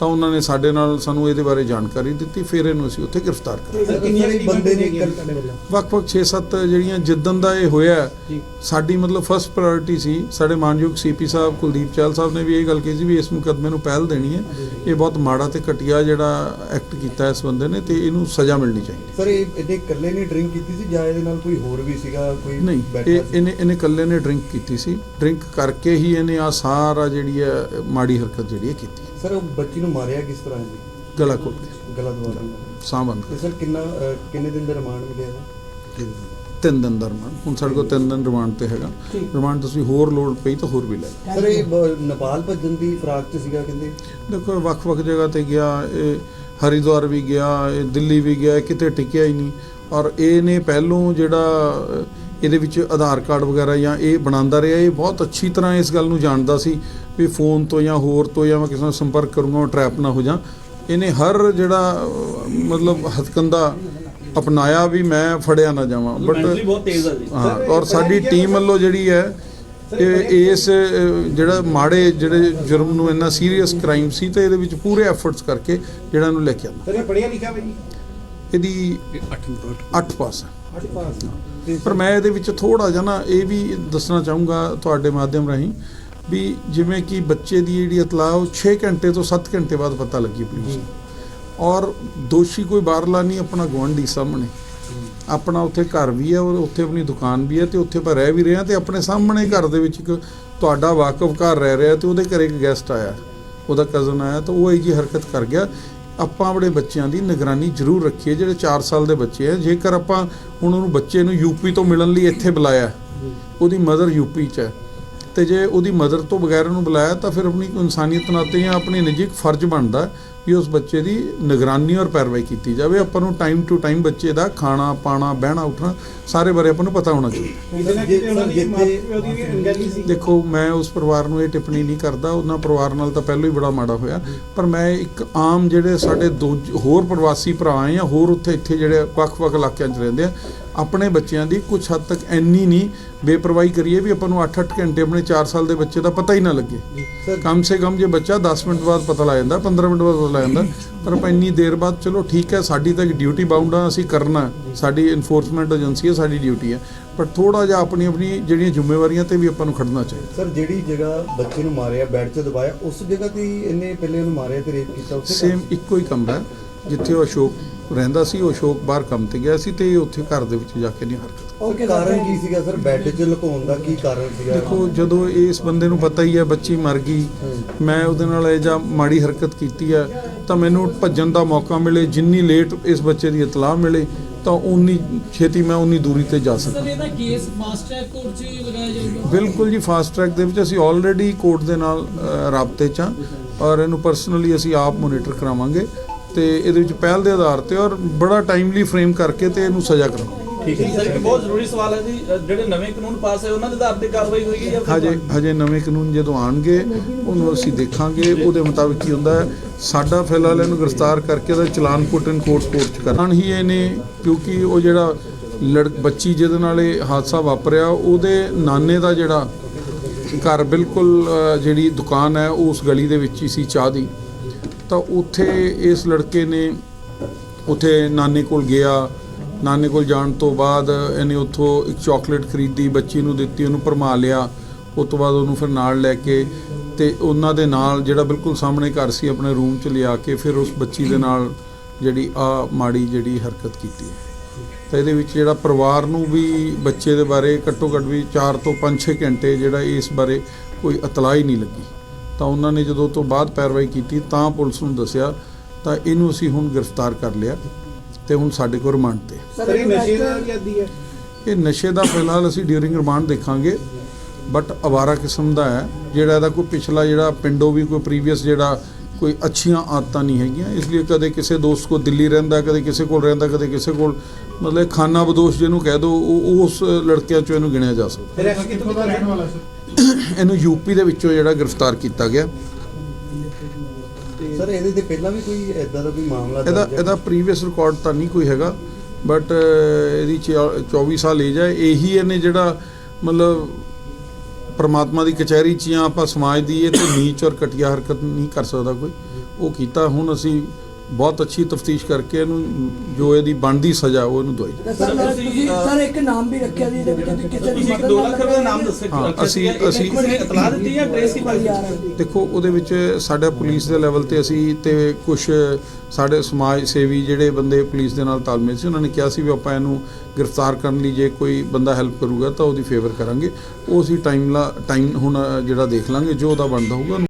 A: ਤਾਂ ਉਹਨਾਂ ਨੇ ਸਾਡੇ ਨਾਲ ਸਾਨੂੰ ਇਹਦੇ ਬਾਰੇ ਜਾਣਕਾਰੀ ਦਿੱਤੀ ਫਿਰ ਇਹਨੂੰ ਅਸੀਂ ਉੱਥੇ ਗ੍ਰਿਫਤਾਰ ਕਰ
C: ਸਰ ਕਿੰਨੇ ਬੰਦੇ ਨੇ ਕਰ-
A: ਵੱਖ-ਵੱਖ 6-7 ਜਿਹੜੀਆਂ ਜਿੱਦਨ ਦਾ ਇਹ ਹੋਇਆ ਸਾਡੀ ਮਤਲਬ ਫਸਟ ਪ੍ਰਾਇੋਰਟੀ ਸੀ ਸਾਡੇ ਮਾਨਯੋਗ ਸੀਪੀ ਸਾਹਿਬ ਕੁਲਦੀਪ ਚਾਲ ਸਾਹਿਬ ਨੇ ਵੀ ਇਹ ਗੱਲ ਕਹੀ ਸੀ ਵੀ ਇਸ ਮੁਕੱਦਮੇ ਨੂੰ ਪਹਿਲ ਦੇਣੀ ਹੈ। ਇਹ ਬਹੁਤ ਮਾੜਾ ਤੇ ਘਟੀਆ ਜਿਹੜਾ ਐਕਟ ਕੀਤਾ ਇਸ ਬੰਦੇ ਨੇ ਤੇ ਇਹਨੂੰ ਸਜ਼ਾ ਮਿਲਣੀ ਚਾਹੀਦੀ
C: ਸਰ ਇਹ ਇਹਨੇ ਇਕੱਲੇ ਨੇ ਡਰਿੰਕ ਕੀਤੀ ਸੀ ਜਾਂ ਇਹਦੇ ਨਾਲ ਕੋਈ ਹੋਰ ਵੀ ਸੀਗਾ ਕੋਈ
A: ਨਹੀਂ? ਇਹਨੇ ਇਹਨੇ ਇਕੱਲੇ ਨੇ ਡਰਿੰਕ ਕੀਤੀ ਸੀ। ਡਰਿੰਕ ਕਰਕੇ ਹੀ ਇਹਨੇ ਆ ਸਾਰਾ ਜਿਹੜੀ ਹੈ ਮਾੜੀ ਹਰਕਤ ਜਿਹੜੀ ਹੈ ਕੀਤੀ
C: ਸਰ ਉਹ ਬੱਚੀ ਨੂੰ ਮਾਰਿਆ ਕਿਸ ਤਰ੍ਹਾਂ ਜੀ?
A: ਗਲਾ ਘੁੱਟ ਕੇ।
C: ਗਲਾ ਦਵਾ
A: ਸਾਹ ਬੰਦ
C: ਤੇ ਸਰ ਕਿੰਨਾ ਕਿੰਨੇ ਦਿਨ ਦਾ ਰਿਮਾਂਡ ਮਿਲਿਆ ਇਹਦਾ?
A: ਕਰ ਤਿੰਨ ਦਿਨ ਦਾ ਰਿਮਾਂਡ। ਹੁਣ ਸਾਡੇ ਕੋਲ ਤਿੰਨ ਦਿਨ ਰਿਮਾਂਡ ਤੇ ਹੈਗਾ। ਰਿਮਾਂਡ ਤੁਸੀਂ ਹੋਰ ਲੋਡ ਪਈ ਤਾਂ ਹੋਰ ਵੀ ਲੈ ਲਓ।
C: ਸਰ ਇਹ ਬ- ਨੇਪਾਲ ਭੱਜਣ ਦੀ ਫਰਾਕ ਚ ਸੀਗਾ ਕਹਿੰਦੇ?
A: ਦੇਖੋ ਇਹ ਵੱਖ-ਵੱਖ ਜਗ੍ਹਾ ਤੇ ਗਿਆ। ਇਹ ਹਰਿਦੁਆਰ ਵੀ ਗਿਆ ਇਹ ਦਿੱਲੀ ਵੀ ਗਿਆ ਇਹ ਕਿਤੇ ਟਿਕਿਆ ਹੀ ਨਹੀਂ। ਔਰ ਇਹ ਨੇ ਪਹਿਲੋਂ ਜਿਹੜਾ ਇਹਦੇ ਵਿੱਚ ਆਧਾਰ ਕਾਰਡ ਵਗੈਰਾ ਜਾਂ ਇਹ ਬਣਾਉਂਦਾ ਰਿਹਾ। ਇਹ ਬਹੁਤ ਅੱਛੀ ਤਰ੍ਹਾਂ ਇਸ ਗੱਲ ਨੂੰ ਜਾਣਦਾ ਸੀ ਵੀ ਫੋਨ ਤੋਂ ਜਾਂ ਹੋਰ ਤੋਂ ਜਾਂ ਮੈਂ ਕਿਸੇ ਨਾਲ ਸੰਪਰਕ ਕਰੂੰਗਾ ਟਰੈਪ ਨਾ ਹੋ ਜਾ। ਇਹਨੇ ਹਰ ਜਿਹੜਾ ਮਤਲਬ ਹਥਕੰਦਾ ਅਪਣਾਇਆ ਵੀ ਮੈਂ ਫੜਿਆ ਨਾ ਜਾਵਾਂ। ਬਟ
H: ਮੈਂਟਲੀ ਬਹੁਤ ਤੇਜ਼ ਆ ਜੀ।
A: ਹਾਂ ਔਰ ਸਾਡੀ ਟੀਮ ਵੱਲੋਂ ਜਿਹੜੀ ਹੈ ਇਹ ਇਸ ਜਿਹੜਾ ਮਾੜੇ ਜਿਹੜੇ ਜੁਰਮ ਨੂੰ ਇੰਨਾ ਸੀਰੀਅਸ ਕ੍ਰਾਈਮ ਸੀ ਤੇ ਇਹਦੇ ਵਿੱਚ ਪੂਰੇ ਐਫਰਟਸ ਕਰਕੇ ਜਿਹੜਾ ਇਹਨੂੰ ਲੈ ਕੇ ਆਂਦਾ
B: ਸਰ ਇਹ ਪੜਿਆ ਲਿਖਿਆ ਬਈ
A: ਇਹਦੀ 8 ਪਾਸ ਹੈ
B: ਅੱਠ ਪਾਸ
A: ਪਰ ਮੈਂ ਇਹਦੇ ਵਿੱਚ ਥੋੜਾ ਜਿਹਾ ਨਾ ਇਹ ਵੀ ਦੱਸਣਾ ਚਾਹੂੰਗਾ ਤੁਹਾਡੇ ਮਾਧਿਅਮ ਰਾਹੀਂ ਵੀ ਜਿਵੇਂ ਕਿ ਬੱਚੇ ਦੀ ਜਿਹੜੀ ਇਤਲਾਹ ਉਹ 6 ਘੰਟੇ ਤੋਂ 7 ਘੰਟੇ ਬਾਅਦ ਪਤਾ ਲੱਗੀ ਪੁਲਿਸ ਨੂੰ। ਔਰ ਦੋਸ਼ੀ ਕੋਈ ਬਾਹਰਲਾ ਨਹੀਂ ਆਪਣਾ ਗੁਆਂਢੀ ਸਾਹਮਣੇ। ਆਪਣਾ ਉੱਥੇ ਘਰ ਵੀ ਹੈ ਔਰ ਉੱਥੇ ਆਪਣੀ ਦੁਕਾਨ ਵੀ ਹੈ ਤੇ ਉੱਥੇ ਆਪਾਂ ਰਹਿ ਵੀ ਰਹੇ ਤੇ ਆਪਣੇ ਸਾਹਮਣੇ ਘਰ ਦੇ ਵਿੱਚ ਇੱਕ ਤੁਹਾਡਾ ਵਾਕਫ ਘਰ ਰਹਿ ਰਿਹਾ ਤੇ ਉਹਦੇ ਘਰੇ ਇੱਕ ਗੈਸਟ ਆਇਆ। ਉਹਦਾ ਕਜ਼ਨ ਆਇਆ ਤਾਂ ਉਹ ਇਹ ਜੀ ਹਰਕਤ ਕਰ ਗਿਆ। ਆਪਾਂ ਆਪਣੇ ਬੱਚਿਆਂ ਦੀ ਨਿਗਰਾਨੀ ਜ਼ਰੂਰ ਰੱਖੀਏ, ਜਿਹੜੇ 4 ਸਾਲ ਦੇ ਬੱਚੇ ਆ। ਜੇਕਰ ਆਪਾਂ ਹੁਣ ਉਹਨੂੰ ਬੱਚੇ ਨੂੰ ਯੂਪੀ ਤੋਂ ਮਿਲਣ ਲਈ ਇੱਥੇ ਬੁਲਾਇਆ, ਉਹਦੀ ਮਦਰ ਯੂਪੀ 'ਚ ਹੈ, ਤੇ ਜੇ ਉਹਦੀ ਮਦਰ ਤੋਂ ਬਗੈਰ ਉਹਨੂੰ ਬੁਲਾਇਆ ਤਾਂ ਫਿਰ ਆਪਣੀ ਇਨਸਾਨੀਅਤ ਨਾਤੇ ਜਾਂ ਆਪਣੀ ਨਿੱਜੀ ਇੱਕ ਫਰਜ਼ ਬਣਦਾ ਵੀ ਉਸ ਬੱਚੇ ਦੀ ਨਿਗਰਾਨੀ ਔਰ ਪੈਰਵਾਈ ਕੀਤੀ ਜਾਵੇ। ਆਪਾਂ ਨੂੰ ਟਾਈਮ ਟੂ ਟਾਈਮ ਬੱਚੇ ਦਾ ਖਾਣਾ ਪਾਣਾ ਬਹਿਣਾ ਉੱਠਣਾ ਸਾਰੇ ਬਾਰੇ ਆਪਾਂ ਨੂੰ ਪਤਾ ਹੋਣਾ ਚਾਹੀਦਾ। ਦੇਖੋ ਮੈਂ ਉਸ ਪਰਿਵਾਰ ਨੂੰ ਇਹ ਟਿੱਪਣੀ ਨਹੀਂ ਕਰਦਾ। ਉਹਨਾਂ ਪਰਿਵਾਰ ਨਾਲ ਤਾਂ ਪਹਿਲਾਂ ਹੀ ਬੜਾ ਮਾੜਾ ਹੋਇਆ। ਪਰ ਮੈਂ ਇੱਕ ਆਮ ਜਿਹੜੇ ਸਾਡੇ ਦੋ ਹੋਰ ਪ੍ਰਵਾਸੀ ਭਰਾ ਆ ਜਾਂ ਹੋਰ ਉੱਥੇ ਇੱਥੇ ਜਿਹੜੇ ਵੱਖ-ਵੱਖ ਇਲਾਕਿਆਂ 'ਚ ਰਹਿੰਦੇ ਆ ਆਪਣੇ ਬੱਚਿਆਂ ਦੀ ਕੁਝ ਹੱਦ ਤੱਕ ਇੰਨੀ ਨਹੀਂ ਬੇਪਰਵਾਹੀ ਕਰੀਏ ਵੀ ਆਪਾਂ ਨੂੰ 8-8 ਘੰਟੇ ਆਪਣੇ 4 ਸਾਲ ਦੇ ਬੱਚੇ ਦਾ ਪਤਾ ਹੀ ਨਾ ਲੱਗੇ। ਕਮ ਸੇ ਕਮ ਜੇ ਬੱਚਾ 10 ਮਿੰਟ ਬਾਅਦ ਪਤਾ ਲੱਗ ਜਾਂਦਾ 15 ਮਿੰਟ ਬਾਅਦ ਪਤਾ ਲੱਗ ਜਾਂਦਾ ਪਰ ਆਪਾਂ ਇੰਨੀ ਦੇਰ ਬਾਅਦ ਚਲੋ ਠੀਕ ਹੈ ਸਾਡੀ ਤਾਂ ਡਿਊਟੀ ਬਾਉਂਡ ਆ ਅਸੀਂ ਕਰਨਾ। ਸਾਡੀ ਇਨਫੋਰਸਮੈਂਟ ਏਜੰਸੀ ਹੈ ਸਾਡੀ ਡਿਊਟੀ ਹੈ। ਪਰ ਥੋੜਾ ਜਿਹਾ ਆਪਣੀ ਆਪਣੀ ਜਿਹੜੀਆਂ ਜ਼ਿੰਮੇਵਾਰੀਆਂ ਤੇ ਵੀ ਆਪਾਂ ਨੂੰ ਖੜਨਾ ਚਾਹੀਦਾ।
C: ਸਰ ਜਿਹੜੀ ਜਗ੍ਹਾ ਬੱਚੇ ਨੂੰ ਮਾਰਿਆ ਬੈੱਡ 'ਚ ਦਬਾਇਆ ਉਸ ਜਗ੍ਹਾ ਤੇ ਇਹਨੇ ਪਹਿਲੇ ਉਹਨੂੰ ਮਾਰਿਆ ਤੇ ਰੇਪ ਕੀਤਾ ਉੱਥੇ
A: ਸੇਮ ਇੱਕੋ ਹੀ ਕਮਰਾ ਜਿੱਥੇ ਉਹ ਅਸ਼ੋਕ ਰਹਿੰਦਾ ਸੀ ਉਹ ਅਸ਼ੋਕ ਬਾਹਰ ਕੰਮ ਤੇ ਗਿਆ ਸੀ ਤੇ ਉੱਥੇ ਘਰ ਦੇ ਵਿੱਚ ਜਾ ਕੇ ਨਹੀਂ ਹਰਕਤ
C: ਉਹ ਕਾਰਨ ਕੀ ਸੀਗਾ ਸਰ? ਬੈੱਡ 'ਚ ਲੁਕਾਉਣ ਦਾ ਕੀ ਕਾਰਨ ਸੀਗਾ?
A: ਦੇਖੋ ਜਦੋਂ ਇਸ ਬੰਦੇ ਨੂੰ ਪਤਾ ਹੀ ਹੈ ਬੱਚੀ ਮਰ ਗਈ ਮੈਂ ਉਹਦੇ ਨਾਲ ਇਹ ਜਾਂ ਮਾੜੀ ਹਰਕਤ ਕੀਤੀ ਹੈ ਤਾਂ ਮੈਨੂੰ ਭੱਜਣ ਦਾ ਮੌਕਾ ਮਿਲੇ ਜਿੰਨੀ ਲੇਟ ਇਸ ਬੱਚੇ ਦੀ ਇਤਲਾਹ ਮਿਲੇ ਤਾਂ ਉਨੀ ਛੇਤੀ ਮੈਂ ਉਨੀ ਦੂਰੀ ਤੇ ਜਾ ਸਕਾਂ।
F: ਸਰ ਇਹਦਾ ਕੇਸ ਫਾਸਟ ਟਰੈਕ ਕੋਰਟ 'ਚ ਲਗਾਇਆ ਜਾਊਗਾ?
A: ਬਿਲਕੁਲ ਜੀ ਫਾਸਟ ਟਰੈਕ ਦੇ ਵਿੱਚ ਅਸੀਂ ਆਲਰੇਡੀ ਕੋਰਟ ਦੇ ਨਾਲ ਰਾਬਤੇ 'ਚ ਹਾਂ ਔਰ ਇਹਨੂੰ ਪਰਸਨਲੀ ਅਸੀਂ ਆਪ ਮੋਨੀਟਰ ਕਰਾਵਾਂਗੇ ਤੇ ਇਹਦੇ ਵਿੱਚ ਪਹਿਲ ਦੇ ਆਧਾਰ ਤੇ ਔਰ ਬੜਾ ਟਾਈਮਲੀ ਫਰੇਮ ਕਰਕੇ ਤੇ ਇਹਨੂੰ ਸਜ਼ਾ ਕਰਾਵਾਂਗੇ।
H: ਠੀਕ ਹੈ ਸਰ ਇੱਕ ਬਹੁਤ ਜ਼ਰੂਰੀ ਸਵਾਲ ਹੈ ਜੀ ਅ, ਜਿਹੜੇ ਨਵੇਂ ਕਾਨੂੰਨ ਪਾਸ ਹੋਏ ਉਹਨਾਂ ਦੇ ਆਧਾਰ ਤੇ ਕਾਰਵਾਈ ਹੋਏਗੀ ਜਾਂ
A: ਹਜੇ ਹਜੇ ਨਵੇਂ ਕਾਨੂੰਨ ਜਦੋਂ ਆਣਗੇ ਉਹਨੂੰ ਅਸੀਂ ਦੇਖਾਂਗੇ। ਉਹਦੇ ਮੁਤਾਬਿਕ ਕੀ ਹੁੰਦਾ ਸਾਡਾ ਫਿਲਹਾਲ ਇਹਨੂੰ ਗ੍ਰਿਫਤਾਰ ਕਰਕੇ ਉਹਦਾ ਚਲਾਨ ਕੋਰਟ ਚ ਕਰਾਂ ਹੀ ਇਹਨੇ ਕਿਉਂਕਿ ਉਹ ਜਿਹੜਾ ਲੜ ਬੱਚੀ ਜਿਹਦੇ ਨਾਲ ਇਹ ਹਾਦਸਾ ਵਾਪਰਿਆ ਉਹਦੇ ਨਾਨੇ ਦਾ ਜਿਹੜਾ ਘਰ ਬਿਲਕੁਲ ਜਿਹੜੀ ਦੁਕਾਨ ਹੈ ਉਸ ਗਲੀ ਦੇ ਵਿੱਚ ਹੀ ਸੀ ਚਾਹ ਦੀ। ਤਾਂ ਉੱਥੇ ਇਸ ਲੜਕੇ ਨੇ ਉੱਥੇ ਨਾਨੇ ਕੋਲ ਗਿਆ ਨਾਨੇ ਕੋਲ ਜਾਣ ਤੋਂ ਬਾਅਦ ਇਹਨੇ ਉੱਥੋਂ ਇੱਕ ਚਾਕਲੇਟ ਖਰੀਦੀ, ਬੱਚੀ ਨੂੰ ਦਿੱਤੀ, ਉਹਨੂੰ ਭਰਮਾ ਲਿਆ। ਉਸ ਤੋਂ ਬਾਅਦ ਉਹਨੂੰ ਫਿਰ ਨਾਲ ਲੈ ਕੇ ਤੇ ਉਹਨਾਂ ਦੇ ਨਾਲ ਜਿਹੜਾ ਬਿਲਕੁਲ ਸਾਹਮਣੇ ਘਰ ਸੀ, ਆਪਣੇ ਰੂਮ 'ਚ ਲਿਆ ਕੇ ਫਿਰ ਉਸ ਬੱਚੀ ਦੇ ਨਾਲ ਜਿਹੜੀ ਆ ਮਾੜੀ ਜਿਹੜੀ ਹਰਕਤ ਕੀਤੀ। ਤਾਂ ਇਹਦੇ ਵਿੱਚ ਜਿਹੜਾ ਪਰਿਵਾਰ ਨੂੰ ਵੀ ਬੱਚੇ ਦੇ ਬਾਰੇ ਘੱਟੋ ਘੱਟ ਵੀ 4 ਤੋਂ 5-6 ਘੰਟੇ ਜਿਹੜਾ ਇਸ ਬਾਰੇ ਕੋਈ ਇਤਲਾਹ ਹੀ ਨਹੀਂ ਲੱਗੀ। ਤਾਂ ਉਹਨਾਂ ਨੇ ਜਦੋਂ ਤੋਂ ਬਾਅਦ ਪੈਰਵਾਈ ਕੀਤੀ ਤਾਂ ਪੁਲਿਸ ਨੂੰ ਦੱਸਿਆ, ਤਾਂ ਇਹਨੂੰ ਅਸੀਂ ਹੁਣ ਗ੍ਰਿਫਤਾਰ ਕਰ ਲਿਆ। ਤੇ ਹੁਣ ਸਾਡੇ ਕੋਲ ਰਿਮਾਂਡ ਤੇ।
B: ਸਰ ਇਹ ਨਸ਼ੇ ਦਾ ਆਦੀ ਹੈ?
A: ਇਹ ਨਸ਼ੇ ਦਾ ਫਿਲਹਾਲ ਅਸੀਂ ਡਿਊਰਿੰਗ ਰਿਮਾਂਡ ਦੇਖਾਂਗੇ ਬਟ ਅਵਾਰਾ ਕਿਸਮ ਦਾ ਹੈ ਜਿਹੜਾ ਇਹਦਾ ਕੋਈ ਪਿਛਲਾ ਜਿਹੜਾ ਪਿੰਡੋਂ ਵੀ ਕੋਈ ਪ੍ਰੀਵੀਅਸ ਜਿਹੜਾ ਕੋਈ ਅੱਛੀਆਂ ਆਦਤਾਂ ਨਹੀਂ ਹੈਗੀਆਂ ਇਸ ਲਈ ਕਦੇ ਕਿਸੇ ਦੋਸਤ ਕੋ ਦਿੱਲੀ ਰਹਿੰਦਾ ਕਦੇ ਕਿਸੇ ਕੋਲ ਰਹਿੰਦਾ ਕਦੇ ਕਿਸੇ ਕੋਲ ਮਤਲਬ ਖਾਨਾ ਬਦੋਸ਼ ਜਿਹਨੂੰ ਕਹਿ ਦੋ ਉਹ ਉਸ ਲੜਕਿਆਂ ਚੋਂ ਇਹਨੂੰ ਗਿਣਿਆ ਜਾ ਸਕਦਾ। ਇਹਨੂੰ ਯੂਪੀ ਦੇ ਵਿੱਚੋਂ ਜਿਹੜਾ ਗ੍ਰਿਫਤਾਰ ਕੀਤਾ ਗਿਆ।
C: ਸਰ ਇਹਦੇ ਤੇ ਪਹਿਲਾਂ ਵੀ ਕੋਈ ਐਦਾਂ ਦਾ ਕੋਈ ਮਾਮਲਾ
A: ਇਹਦਾ? ਇਹਦਾ ਪ੍ਰੀਵੀਅਸ ਰਿਕਾਰਡ ਤਾਂ ਨਹੀਂ ਕੋਈ ਹੈਗਾ ਬਟ ਇਹਦੀ ਚਿਆ- 24 ਸਾਲ ਏਜ ਹੈ ਇਹੀ ਇਹਨੇ ਜਿਹੜਾ ਮਤਲਬ ਪਰਮਾਤਮਾ ਦੀ ਕਚਹਿਰੀ 'ਚ ਜਾਂ ਆਪਾਂ ਸਮਾਜ ਦੀ ਇਹ ਤੇ ਨੀਚ ਔਰ ਘਟੀਆ ਹਰਕਤ ਨਹੀਂ ਕਰ ਸਕਦਾ ਕੋਈ ਉਹ ਕੀਤਾ ਹੁਣ ਅਸੀਂ ਬਹੁਤ ਅੱਛੀ ਤਫਤੀਸ਼ ਕਰਕੇ ਇਹਨੂੰ ਜੋ ਇਹਦੀ ਬਣਦੀ ਸਜ਼ਾ ਉਹ ਇਹਨੂੰ ਦਵਾਈ
D: ਤਾਂ ਸਰ ਮੈਂ- ਤੁਸੀਂ ਸਰ ਇੱਕ ਨਾਮ ਵੀ ਰੱਖਿਆ ਜੀ ਇਹਦੇ ਵਿੱਚ ਕਿ ਕਿਸੇ ਦੀ
H: ਤੁਸੀਂ ਇੱਕ
D: ਮਦਦ
H: 2
D: ਨਾਲ
H: ਲੱਖ ਰੁਪਏ ਦਾ ਨਾਮ ਦੱਸਿਆ
A: ਹਾਂ, ਅਸੀਂ- ਅਸੀਂ-
H: ਕਿਸੇ ਨੇ ਇਤਲਾਹ ਦਿੱਤੀ ਜਾਂ ਟ੍ਰੇਸ ਕੀਤਾ
A: ਦੇਖੋ ਉਹਦੇ ਵਿੱਚ ਸਾਡਾ ਪੁਲਿਸ ਦੇ ਲੈਵਲ ਤੇ ਅਸੀਂ ਤੇ ਕੁਝ ਸਾਡੇ ਸਮਾਜ ਸੇਵੀ ਜਿਹੜੇ ਬੰਦੇ ਪੁਲਿਸ ਦੇ ਨਾਲ ਤਾਲਮੇਲ ਸੀ ਉਹਨਾਂ ਨੇ ਕਿਹਾ ਸੀ ਵੀ ਆਪਾਂ ਇਹਨੂੰ ਗ੍ਰਿਫਤਾਰ ਕਰਨ ਲਈ ਜੇ ਕੋਈ ਬੰਦਾ ਹੈਲਪ ਕਰੂਗਾ ਤਾਂ ਉਹਦੀ ਫੇਵਰ ਕਰਾਂਗੇ। ਉਹ ਅਸੀਂ ਟਾਈਮ ਲਾ ਟਾਈਮ ਹੁਣ ਜਿਹੜਾ ਦੇਖ ਲਾਂਗੇ ਜੋ ਉਹਦਾ ਬਣਦਾ ਹੋਊਗਾ ਉਹਨੂੰ